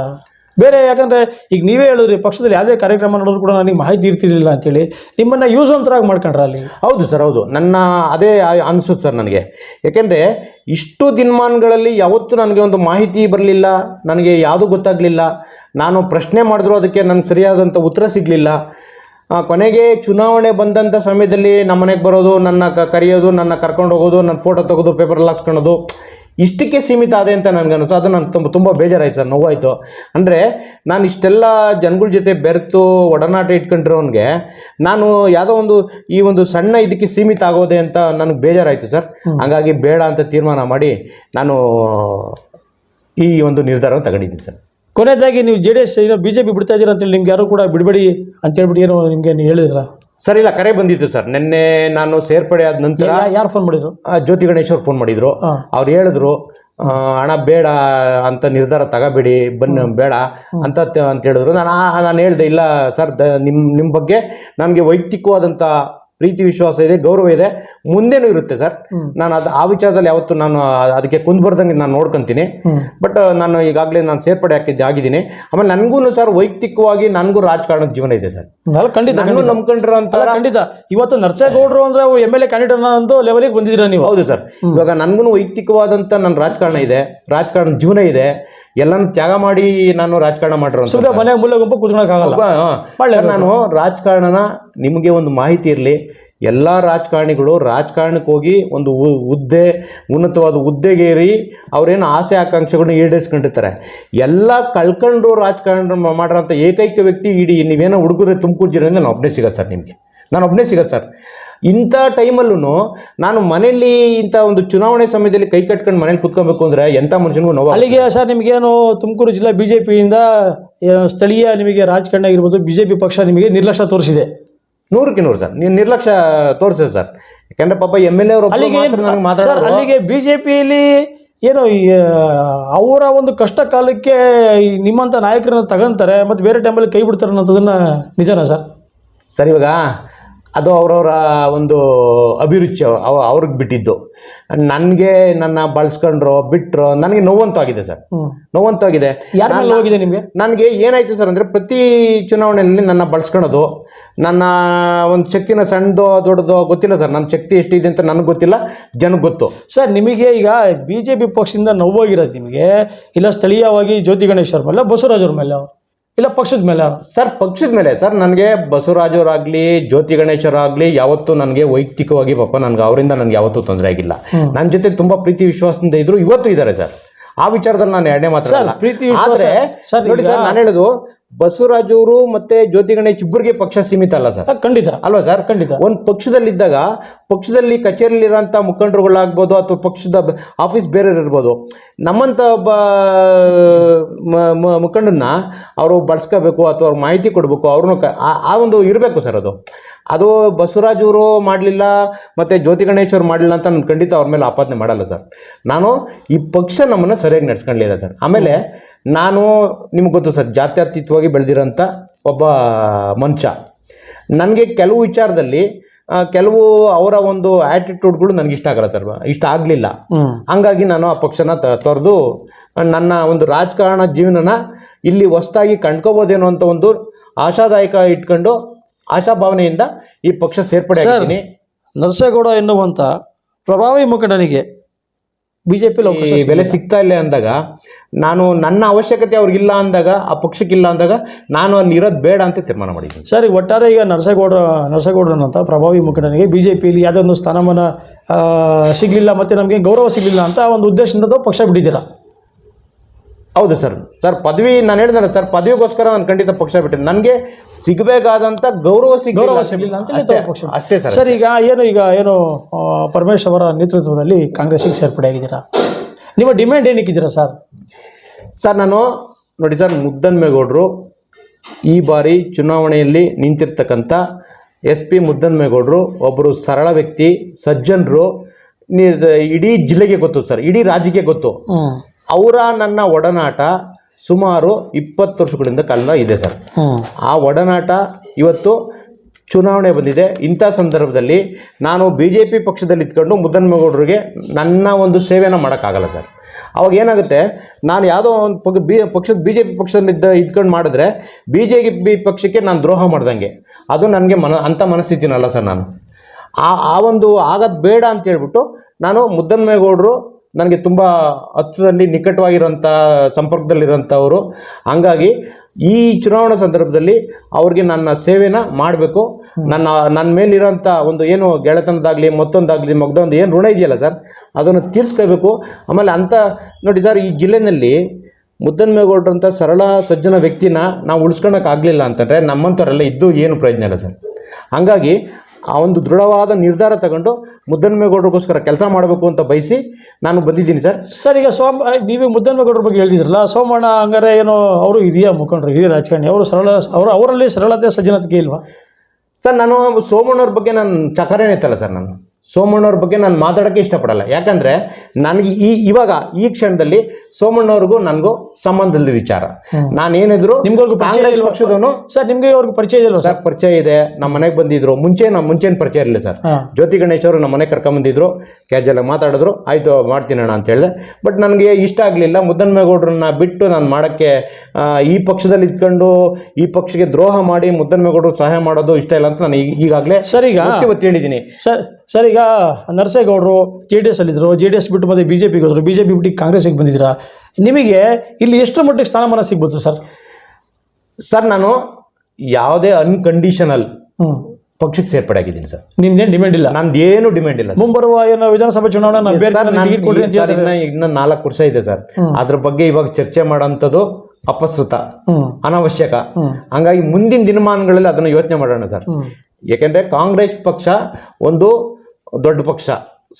ಬೇರೆ ಯಾಕಂದರೆ ಈಗ ನೀವೇ ಹೇಳಿದ್ರಿ ಪಕ್ಷದಲ್ಲಿ ಯಾವುದೇ ಕಾರ್ಯಕ್ರಮ ನೋಡಿದ್ರು ಕೂಡ ನನಗೆ ಮಾಹಿತಿ ಇರ್ತಿರಲಿಲ್ಲ ಅಂತೇಳಿ ನಿಮ್ಮನ್ನು ಯೂಸ್ ಒಂಥರಾಗಿ ಮಾಡ್ಕೊಂಡ್ರ ಅಲ್ಲಿ? ಹೌದು ಸರ್, ಹೌದು. ನನ್ನ ಅದೇ ಅನಿಸುತ್ತೆ ಸರ್ ನನಗೆ. ಯಾಕೆಂದರೆ ಇಷ್ಟು ದಿನಮಾನಗಳಲ್ಲಿ ಯಾವತ್ತೂ ನನಗೆ ಒಂದು ಮಾಹಿತಿ ಬರಲಿಲ್ಲ, ನನಗೆ ಯಾವುದೂ ಗೊತ್ತಾಗಲಿಲ್ಲ. ನಾನು ಪ್ರಶ್ನೆ ಮಾಡಿದ್ರು ಅದಕ್ಕೆ ನನಗೆ ಸರಿಯಾದಂಥ ಉತ್ತರ ಸಿಗಲಿಲ್ಲ. ಕೊನೆಗೆ ಚುನಾವಣೆ ಬಂದಂಥ ಸಮಯದಲ್ಲಿ ನಮ್ಮ ಮನೆಗೆ ಬರೋದು, ನನ್ನ ಕರೆಯೋದು, ನನ್ನ ಕರ್ಕೊಂಡು ಹೋಗೋದು, ನನ್ನ ಫೋಟೋ ತೆಗೆದು ಪೇಪರಲ್ಲಿ ಹಾಕ್ಸ್ಕೊಳೋದು ಇಷ್ಟಕ್ಕೆ ಸೀಮಿತ ಆದೆ ಅಂತ ನನಗೆ ಅನಿಸ್ತು ಅದು ನನಗೆ ತುಂಬ ತುಂಬ ಬೇಜಾರಾಯ್ತು ಸರ್ ನೋವಾಯಿತು. ಅಂದರೆ ನಾನು ಇಷ್ಟೆಲ್ಲ ಜನಗಳ ಜೊತೆ ಬೆರೆತು ಒಡನಾಟ ಇಟ್ಕೊಂಡಿರೋನ್ಗೆ ನಾನು ಯಾವುದೋ ಒಂದು ಈ ಒಂದು ಸಣ್ಣ ಇದಕ್ಕೆ ಸೀಮಿತ ಆಗೋದೆ ಅಂತ ನನಗೆ ಬೇಜಾರಾಯಿತು ಸರ್. ಹಾಗಾಗಿ ಬೇಡ ಅಂತ ತೀರ್ಮಾನ ಮಾಡಿ ನಾನು ಈ ಒಂದು ನಿರ್ಧಾರವನ್ನು ತಗೊಂಡಿದ್ದೀನಿ ಸರ್. ಕೊನೆಯದಾಗಿ ನೀವು ಜೆ ಡಿ ಎಸ್ ಏನೋ ಬಿ ಜೆ ಪಿ ಬಿಡ್ತಾ ಇದ್ದೀರಾ ಅಂತೇಳಿ ನಿಮ್ಗೆ ಯಾರು ಕೂಡ ಬಿಡಬೇಡಿ ಅಂತೇಳ್ಬಿಟ್ಟು ಏನೋ ನಿಮಗೆ ನೀವು ಹೇಳಿದ್ರ? ಸರ್ ಇಲ್ಲ ಕರೆ ಬಂದಿತ್ತು ಸರ್. ನಿನ್ನೆ ನಾನು ಸೇರ್ಪಡೆ ಆದ ನಂತರ ಯಾರು ಫೋನ್ ಮಾಡಿದ್ರು? ಆ, ಜ್ಯೋತಿ ಗಣೇಶ್ ಅವ್ರು ಫೋನ್ ಮಾಡಿದ್ರು. ಹಾಂ. ಅವ್ರು ಹೇಳಿದ್ರು ಆ, ಹಣ ಬೇಡ ಅಂತ ನಿರ್ಧಾರ ತಗೋಬೇಡಿ ಬನ್ನಿ ಬೇಡ ಅಂತ ತ- ಅಂತ ಹೇಳಿದ್ರು. ನಾನು ನಾನು ಹೇಳಿದೆ ಇಲ್ಲ ಸರ್ ದ ನಿಮ್ಮ ನಿಮ್ಮ ಬಗ್ಗೆ ನನಗೆ ವೈಯಕ್ತಿಕವಾದಂಥ ಪ್ರೀತಿ ವಿಶ್ವಾಸ ಇದೆ ಗೌರವ ಇದೆ ಮುಂದೆನೂ ಇರುತ್ತೆ ಸರ್. ನಾನು ಅದು ಆ ವಿಚಾರದಲ್ಲಿ ಯಾವತ್ತು ನಾನು ಅದಕ್ಕೆ ಕುಂದ್ಬಾರ್ದಂಗೆ ನಾನು ನೋಡ್ಕೊತೀನಿ. ಬಟ್ ನಾನು ಈಗಾಗಲೇ ನಾನು ಸೇರ್ಪಡೆ ಹಾಕಿದ್ದೆ ಆಗಿದ್ದೀನಿ. ಆಮೇಲೆ ನನಗೂ ಸರ್ ವೈಯಕ್ತಿಕವಾಗಿ ನನಗೂ ರಾಜಕಾರಣದ ಜೀವನ ಇದೆ ಸರ್. ಖಂಡಿತ ನಾನು ನಂಬ್ಕೊಂಡಿರೋ ಅಂತ ಖಂಡಿತ. ಇವತ್ತು ನರಸೇಗೌಡರು ಅಂದ್ರೆ ಎಂ ಎಲ್ ಎ ಕ್ಯಾಂಡಿಡೇಟ್ ಅನ್ನೋ ಲೆವೆಲಿಗೆ ಬಂದಿದ್ದೀರಾ ನೀವು? ಹೌದು ಸರ್. ಇವಾಗ ನನಗೂ ವೈಯಕ್ತಿಕವಾದಂತ ನನ್ನ ರಾಜಕಾರಣ ಇದೆ ರಾಜಕಾರಣ ಜೀವನ ಇದೆ. ಎಲ್ಲಾನು ತ್ಯಾಗ ಮಾಡಿ ನಾನು ರಾಜಕಾರಣ ಮಾಡಿರೋ ಸುಮ್ಮನೆ ಮನೆ ಮೂಲೆ ಗುಂಪು ಕೂತ್ಕೊಳಕ್ಕಾಗಲ್ಲ ನಾನು ರಾಜಕಾರಣನ ನಿಮಗೆ ಒಂದು ಮಾಹಿತಿ ಇರಲಿ. ಎಲ್ಲ ರಾಜಕಾರಣಿಗಳು ರಾಜಕಾರಣಕ್ಕೆ ಹೋಗಿ ಒಂದು ಹುದ್ದೆ ಉನ್ನತವಾದ ಹುದ್ದೆಗೇರಿ ಅವರೇನು ಆಸೆ ಆಕಾಂಕ್ಷೆಗಳನ್ನ ಈಡೇರಿಸ್ಕೊಂಡಿರ್ತಾರೆ. ಎಲ್ಲ ಕಳ್ಕೊಂಡು ರಾಜಕಾರಣ ಮಾಡಿರೋಂಥ ಏಕೈಕ ವ್ಯಕ್ತಿ ಇಡೀ ನೀವೇನೋ ಹುಡುಗರೆ ತುಮಕೂರು ಜಿಲ್ಲೆಯಿಂದ ನಾನು ಒಬ್ಬನೇ ಸಿಗೋದು ಸರ್ ನಿಮಗೆ. ನಾನು ಒಬ್ಬನೇ ಸಿಗೋದು ಸರ್. ಇಂಥ ಟೈಮಲ್ಲೂ ನಾನು ಮನೆಯಲ್ಲಿ ಇಂಥ ಒಂದು ಚುನಾವಣೆ ಸಮಯದಲ್ಲಿ ಕೈ ಕಟ್ಕೊಂಡು ಮನೇಲಿ ಕುತ್ಕೊಬೇಕು ಅಂದರೆ ಎಂಥ ಮನುಷ್ಯನಿಗೂ ನೋವು ಅಲ್ಲಿಗೆ ಸರ್ ನಿಮಗೇನು ತುಮಕೂರು ಜಿಲ್ಲಾ ಪಿಯಿಂದ ಸ್ಥಳೀಯ ನಿಮಗೆ ರಾಜಕಾರಣ ಆಗಿರ್ಬೋದು ಬಿ ಜೆ ಪಿ ಪಕ್ಷ ನಿಮಗೆ ನಿರ್ಲಕ್ಷ್ಯ ತೋರಿಸಿದೆ. ನೂರಕ್ಕೆ ನೂರು ಸರ್. ನೀವು ನಿರ್ಲಕ್ಷ್ಯ ತೋರಿಸಿದೆ ಸರ್. ಯಾಕಂದರೆ ಪಾಪ ಎಂ ಎಲ್ ಎ ಅವರು ಅಲ್ಲಿಗೆ ಬಿ ಜೆ ಸರ್ ಏನು ಅವರ ಒಂದು ಕಷ್ಟ ಕಾಲಕ್ಕೆ ನಿಮ್ಮಂಥ ನಾಯಕರನ್ನ ತಗೊಂತಾರೆ ಮತ್ತು ಬೇರೆ ಟೈಮಲ್ಲಿ ಕೈ ಬಿಡ್ತಾರೆ ಅನ್ನೋದನ್ನು ನಿಜನಾ ಸರ್? ಸರ್ ಇವಾಗ ಅದು ಅವರವರ ಒಂದು ಅಭಿರುಚಿ ಅವ ಅವ್ರಿಗೆ ಬಿಟ್ಟಿದ್ದು. ನನಗೆ ನನ್ನ ಬಳಸ್ಕೊಂಡ್ರು ಬಿಟ್ಟರು ನನಗೆ ನೋವಂತಾಗಿದೆ ಸರ್. ನೋವಂತೂ ಆಗಿದೆ ಹೋಗಿದೆ ನಿಮಗೆ? ನನಗೆ ಏನಾಯ್ತು ಸರ್ ಅಂದರೆ ಪ್ರತಿ ಚುನಾವಣೆಯಲ್ಲಿ ನನ್ನ ಬಳಸ್ಕೊಳೋದು ನನ್ನ ಒಂದು ಶಕ್ತಿನ ಸಣ್ಣದೋ ದೊಡ್ಡದೋ ಗೊತ್ತಿಲ್ಲ ಸರ್. ನನ್ನ ಶಕ್ತಿ ಎಷ್ಟಿದೆ ಅಂತ ನನಗೆ ಗೊತ್ತಿಲ್ಲ ಜನಕ್ಕೆ ಗೊತ್ತು. ಸರ್ ನಿಮಗೆ ಈಗ ಬಿ ಜೆ ಪಿ ಪಕ್ಷದಿಂದ ನೋವಾಗಿರೋದು ನಿಮಗೆ? ಇಲ್ಲ ಸ್ಥಳೀಯವಾಗಿ ಜ್ಯೋತಿ ಗಣೇಶ್ ಅವ್ರ ಮೇಲೆ ಬಸವರಾಜ್ ಅವ್ರ ಮೇಲೆ? ಇಲ್ಲ ಪಕ್ಷದ ಮೇಲೆ? ಸರ್ ಪಕ್ಷದ ಮೇಲೆ. ಸರ್ ನನಗೆ ಬಸವರಾಜವರಾಗಲಿ ಜ್ಯೋತಿ ಗಣೇಶರಾಗಲಿ ಯಾವತ್ತೂ ನನಗೆ ವೈಯಕ್ತಿಕವಾಗಿ ಪಾಪ ನನಗೆ ಅವರಿಂದ ನನಗೆ ಯಾವತ್ತೂ ತೊಂದರೆ ಆಗಿಲ್ಲ. ನನ್ನ ಜೊತೆ ತುಂಬ ಪ್ರೀತಿ ವಿಶ್ವಾಸದಿಂದ ಇದ್ರು ಇವತ್ತು ಇದ್ದಾರೆ ಸರ್. ಆ ವಿಚಾರದಲ್ಲಿ ನಾನು ಎರಡನೇ ಮಾತಾಡಲ್ಲ ಸರ್, ಪ್ರೀತಿ ನೋಡಿ ಸರ್ ನಾನು ಹೇಳೋದು ಬಸವರಾಜ್ ಅವರು ಮತ್ತೆ ಜ್ಯೋತಿ ಗಣೇಶ್ ಇಬ್ಬರಿಗೆ ಪಕ್ಷ ಸೀಮಿತ ಅಲ್ಲ ಸರ್? ಖಂಡಿತ. ಅಲ್ವಾ ಸರ್? ಖಂಡಿತ. ಒಂದು ಪಕ್ಷದಲ್ಲಿದ್ದಾಗ ಪಕ್ಷದಲ್ಲಿ ಕಚೇರಿಲಿರೋಂಥ ಮುಖಂಡರುಗಳಾಗ್ಬೋದು ಅಥವಾ ಪಕ್ಷದ ಆಫೀಸ್ ಬೇರೆ ಇರ್ಬೋದು ನಮ್ಮಂಥ ಒಬ್ಬ ಮುಖಂಡನ್ನ ಅವರು ಬಳಸ್ಕೋಬೇಕು ಅಥವಾ ಅವ್ರ ಮಾಹಿತಿ ಕೊಡಬೇಕು ಅವ್ರನ್ನ ಕ ಆ- ಆ ಒಂದು ಇರಬೇಕು ಸರ್ ಅದು. ಅದು ಬಸವರಾಜ್ ಅವರು ಮಾಡಲಿಲ್ಲ ಮತ್ತು ಜ್ಯೋತಿ ಗಣೇಶ್ ಅವರು ಮಾಡಲಿಲ್ಲ ಅಂತ ನಾನು ಖಂಡಿತ ಅವ್ರ ಮೇಲೆ ಆಪಾದನೆ ಮಾಡಲ್ಲ ಸರ್. ನಾನು ಈ ಪಕ್ಷ ನಮ್ಮನ್ನು ಸರಿಯಾಗಿ ನಡೆಸ್ಕೊಂಡಿಲ್ಲ ಸರ್. ಆಮೇಲೆ ನಾನು ನಿಮ್ಗೆ ಗೊತ್ತು ಸರ್ ಜಾತ್ಯತೀತವಾಗಿ ಬೆಳೆದಿರೋಂಥ ಒಬ್ಬ ಮನುಷ್ಯ. ನನಗೆ ಕೆಲವು ವಿಚಾರದಲ್ಲಿ ಕೆಲವು ಅವರ ಒಂದು ಆ್ಯಟಿಟ್ಯೂಡ್ಗಳು ನನಗೆ ಇಷ್ಟ ಆಗಲ್ಲ ಸರ್ ಇಷ್ಟ ಆಗಲಿಲ್ಲ. ಹಂಗಾಗಿ ನಾನು ಆ ಪಕ್ಷನ ತೊರೆದು ನನ್ನ ಒಂದು ರಾಜಕಾರಣ ಜೀವನನ ಇಲ್ಲಿ ಹೊಸದಾಗಿ ಕಂಡ್ಕೋಬೋದೇನೋ ಅಂತ ಒಂದು ಆಶಾದಾಯಕ ಇಟ್ಕೊಂಡು ಆಶಾಭಾವನೆಯಿಂದ ಈ ಪಕ್ಷ ಸೇರ್ಪಡೆ ಆಗ್ತೀನಿ ಆಗಿದ್ದೀನಿ. ನರಸೇಗೌಡ ಎನ್ನುವಂಥ ಪ್ರಭಾವಿ ಮುಖಂಡನಿಗೆ ಬಿಜೆಪಿ ಈ ಬೆಲೆ ಸಿಗ್ತಾ ಇಲ್ಲ ಅಂದಾಗ ನಾನು ನನ್ನ ಅವಶ್ಯಕತೆ ಅವ್ರಿಗಿಲ್ಲ ಅಂದಾಗ ಆ ಪಕ್ಷಕ್ಕಿಲ್ಲ ಅಂದಾಗ ನಾನು ಅಲ್ಲಿ ಇರೋದು ಬೇಡ ಅಂತ ತೀರ್ಮಾನ ಮಾಡಿದ್ದೀನಿ. ಸರ್ ಈಗ ಒಟ್ಟಾರೆ ಈಗ ನರಸೇಗೌಡ ನರಸೇಗೌಡನಂತ ಪ್ರಭಾವಿ ಮುಖಂಡನಿಗೆ ಬಿ ಜೆ ಯಾವುದೋ ಒಂದು ಸ್ಥಾನಮಾನ ಸಿಗಲಿಲ್ಲ ಮತ್ತು ನಮಗೆ ಗೌರವ ಸಿಗಲಿಲ್ಲ ಅಂತ ಒಂದು ಉದ್ದೇಶದಿಂದ ತಾವು ಪಕ್ಷ ಬಿಟ್ಟಿದ್ದೀರಾ? ಹೌದು ಸರ್. ಸರ್ ಪದವಿ ನಾನು ಹೇಳಿದ್ರೆ ಸರ್ ಪದವಿಗೋಸ್ಕರ ನಾನು ಖಂಡಿತ ಪಕ್ಷ ಬಿಟ್ಟಿದ್ದೆ ನನಗೆ ಸಿಗಬೇಕಾದಂಥ ಗೌರವ ಗೌರವ ಸಿಗಲಿಲ್ಲ ಅಂತ ಅಷ್ಟೇ ಪಕ್ಷ. ಅಷ್ಟೇ ಸರ್ ಸರ್ ಈಗ ಏನು ಈಗ ಏನು ಪರಮೇಶ್ವರ ಪರಮೇಶ್ ಅವರ ನೇತೃತ್ವದಲ್ಲಿ ಕಾಂಗ್ರೆಸ್ಸಿಗೆ ಸೇರ್ಪಡೆ ಆಗಿದ್ದೀರಾ ನಿಮ್ಮ ಡಿಮ್ಯಾಂಡ್ ಏನಕ್ಕಿದ್ದೀರಾ ಸರ್? ಸರ್ ನಾನು ನೋಡಿ ಸರ್ ಮುದ್ದನ್ಮೇಗೌಡರು ಈ ಬಾರಿ ಚುನಾವಣೆಯಲ್ಲಿ ನಿಂತಿರ್ತಕ್ಕಂಥ ಎಸ್ ಪಿ ಮುದ್ದನ್ಮೇಗೌಡರು ಒಬ್ಬರು ಸರಳ ವ್ಯಕ್ತಿ ಸಜ್ಜನರು ಇಡೀ ಜಿಲ್ಲೆಗೆ ಗೊತ್ತು ಸರ್ ಇಡೀ ರಾಜ್ಯಕ್ಕೆ ಗೊತ್ತು. ಅವರ ನನ್ನ ಒಡನಾಟ ಸುಮಾರು ಇಪ್ಪತ್ತು ವರ್ಷಗಳಿಂದ ಕಾಲ ಇದೆ ಸರ್. ಆ ಒಡನಾಟ ಇವತ್ತು ಚುನಾವಣೆ ಬಂದಿದೆ. ಇಂಥ ಸಂದರ್ಭದಲ್ಲಿ ನಾನು ಬಿ ಜೆ ಪಿ ಪಕ್ಷದಲ್ಲಿ ಇದ್ಕೊಂಡು ಮುದ್ದನ್ಮೇಗೌಡರಿಗೆ ನನ್ನ ಒಂದು ಸೇವೆಯನ್ನು ಮಾಡೋಕ್ಕಾಗಲ್ಲ ಸರ್. ಅವಾಗ ಏನಾಗುತ್ತೆ? ನಾನು ಯಾವುದೋ ಒಂದು ಪಕ್ಷ ಬಿ, ಪಕ್ಷದ ಬಿ ಜೆ ಪಿ ಪಕ್ಷದಲ್ಲಿದ್ದ ಇದ್ಕೊಂಡು ಮಾಡಿದ್ರೆ ಬಿ ಜೆ ಪಿ ಪಕ್ಷಕ್ಕೆ ನಾನು ದ್ರೋಹ ಮಾಡ್ದಂಗೆ. ಅದು ನನಗೆ ಮನ ಅಂಥ ಮನಸ್ಥಿತಿನಲ್ಲ ಸರ್ ನಾನು. ಆ ಆ ಒಂದು ಆಗದ್ ಬೇಡ ಅಂತ ಹೇಳ್ಬಿಟ್ಟು ನಾನು ಮುದ್ದನ್ಮೇಗೌಡರು ನನಗೆ ತುಂಬ ಹತ್ತಿರದಲ್ಲಿ ನಿಕಟವಾಗಿರೋಂಥ ಸಂಪರ್ಕದಲ್ಲಿರೋಂಥವರು ಹಂಗಾಗಿ ಈ ಚುನಾವಣಾ ಸಂದರ್ಭದಲ್ಲಿ ಅವ್ರಿಗೆ ನನ್ನ ಸೇವೆನ ಮಾಡಬೇಕು. ನನ್ನ ನನ್ನ ಮೇಲಿರೋಂಥ ಒಂದು ಏನು ಗೆಳೆತನದಾಗಲಿ ಮತ್ತೊಂದಾಗಲಿ ಮಗ್ದೊಂದು ಏನು ಋಣ ಇದೆಯಲ್ಲ ಸರ್? ಅದನ್ನು ತೀರಿಸ್ಕೋಬೇಕು. ಆಮೇಲೆ ಅಂಥ ನೋಡಿ ಸರ್ ಈ ಜಿಲ್ಲೆಯಲ್ಲಿ ಮುದ್ದನ್ಮೇಗೌಡ್ರಂಥ ಸರಳ ಸಜ್ಜನ ವ್ಯಕ್ತಿನ ನಾವು ಉಳಿಸ್ಕೊಳಕ್ಕಾಗಲಿಲ್ಲ ಅಂತಂದರೆ ನಮ್ಮಂಥವರೆಲ್ಲ ಇದ್ದು ಏನು ಪ್ರಯೋಜನ ಇಲ್ಲ ಸರ್. ಹಾಗಾಗಿ ಆ ಒಂದು ದೃಢವಾದ ನಿರ್ಧಾರ ತಗೊಂಡು ಮುದ್ದನ್ಮೇಗೌಡರಿಗೋಸ್ಕರ ಕೆಲಸ ಮಾಡಬೇಕು ಅಂತ ಬಯಸಿ ನಾನು ಬಂದಿದ್ದೀನಿ ಸರ್. ಸರ್ ಈಗ ಸೋಮ ನೀವೇ ಮುದ್ದನ್ಮೇಗೌಡರ ಬಗ್ಗೆ ಹೇಳಿದ್ರಲ್ಲ ಸೋಮಣ್ಣ ಹಂಗಾರೆ ಏನೋ ಅವರು ಹಿರಿಯ ಮುಖಂಡರು ಹಿರಿಯ ರಾಜಕಾರಣಿ ಅವರು ಸರಳ ಅವರು ಅವರಲ್ಲಿ ಸರಳತೆ ಸಜ್ಜನತೆ ಇಲ್ವಾ? ಸರ್, ನಾನು ಸೋಮಣ್ಣವ್ರ ಬಗ್ಗೆ ನಾನು ಚಕರೇನೆ ಇತ್ತಲ್ಲ ಸರ್ ನಾನು. ಸೋಮಣ್ಣವ್ರ ಬಗ್ಗೆ ನಾನು ಮಾತಾಡೋಕ್ಕೆ ಇಷ್ಟಪಡಲ್ಲ. ಯಾಕಂದರೆ, ನನಗೆ ಈ ಇವಾಗ ಈ ಕ್ಷಣದಲ್ಲಿ ಸೋಮಣ್ಣವ್ರಿಗೂ ನನಗೂ ಸಂಬಂಧದ ವಿಚಾರ. ನಾನೇನಿದ್ರು ಏನಿದ್ರು ಪರಿಚಯ ಕಾಂಗ್ರೆಸ್? ಪಕ್ಷದವನು ಸರ್ ನಿಮ್ಗೆ ಅವ್ರಿಗೆ ಪರಿಚಯ ಇಲ್ಲ ಸರ್? ಪರಿಚಯ ಇದೆ. ನಮ್ಮ ಮನೆಗೆ ಬಂದಿದ್ರು. ಮುಂಚೆ ನಮ್ಮ ಮುಂಚೆನ ಪರಿಚಯ ಇರಲಿಲ್ಲ ಸರ್. ಜ್ಯೋತಿ ಗಣೇಶ್ ಅವರು ನಮ್ಮ ಮನೆಗೆ ಕರ್ಕೊಂಬಂದಿದ್ರು ಕ್ಯಾಜಲ್ಲ ಮಾತಾಡಿದ್ರು. ಆಯಿತು ಮಾಡ್ತೀನಿ ಅಣ್ಣ ಅಂತ ಹೇಳಿದೆ ಬಟ್ ನನಗೆ ಇಷ್ಟ ಆಗಲಿಲ್ಲ. ಮುದ್ದನ್ಮೇಗೌಡ್ರನ್ನ ಬಿಟ್ಟು ನಾನು ಮಾಡೋಕ್ಕೆ ಈ ಪಕ್ಷದಲ್ಲಿ ಇದ್ಕೊಂಡು ಈ ಪಕ್ಷಕ್ಕೆ ದ್ರೋಹ ಮಾಡಿ ಮುದ್ದನ್ಮೇಗೌಡರು ಸಹಾಯ ಮಾಡೋದು ಇಷ್ಟ ಇಲ್ಲ ಅಂತ ನಾನು ಈಗ- ಈಗಾಗಲೇ ಸರ್ ಈಗ ಇವತ್ತು ಹೇಳಿದ್ದೀನಿ ಸರ್ ಸರ್ ಈಗ ನರಸೇಗೌಡರು ಜೆ ಡಿ ಎಸ್ ಅಲ್ಲಿದ್ದರು ಜೆ ಡಿ ಎಸ್ ಬಿಟ್ಟು ಮತ್ತೆ ಬಿ ಜೆ ಪಿಗೆ ಹೋದ್ರು. ಬಿ ಜೆ ಪಿ ಬಿಟ್ಟು ಕಾಂಗ್ರೆಸ್ಗೆ ಬಂದಿದ್ದೀರಾ? ನಿಮಗೆ ಇಲ್ಲಿ ಎಷ್ಟು ಮಟ್ಟಿಗೆ ಸ್ಥಾನಮಾನ ಸಿಗ್ಬೋದು ಸರ್? ಸರ್ ನಾನು ಯಾವುದೇ ಅನ್ಕಂಡೀಷನಲ್ ಪಕ್ಷಕ್ಕೆ ಸೇರ್ಪಡೆ ಆಗಿದ್ದೀನಿ ಸರ್. ನಿಮ್ದೇನು ಡಿಮ್ಯಾಂಡ್ ಇಲ್ಲ? ನಂದು ಏನು ಡಿಮ್ಯಾಂಡ್ ಇಲ್ಲ ಮುಂಬರುವ ಏನು ವಿಧಾನಸಭಾ ಚುನಾವಣೆ ಇನ್ನ ನಾಲ್ಕು ವರ್ಷ ಇದೆ ಸರ್. ಅದ್ರ ಬಗ್ಗೆ ಇವಾಗ ಚರ್ಚೆ ಮಾಡೋಂಥದ್ದು ಅಪಸೃತ ಅನಾವಶ್ಯಕ. ಹಂಗಾಗಿ ಮುಂದಿನ ದಿನಮಾನಗಳಲ್ಲಿ ಅದನ್ನು ಯೋಚನೆ ಮಾಡೋಣ ಸರ್. ಯಾಕೆಂದ್ರೆ ಕಾಂಗ್ರೆಸ್ ಪಕ್ಷ ಒಂದು ದೊಡ್ಡ ಪಕ್ಷ.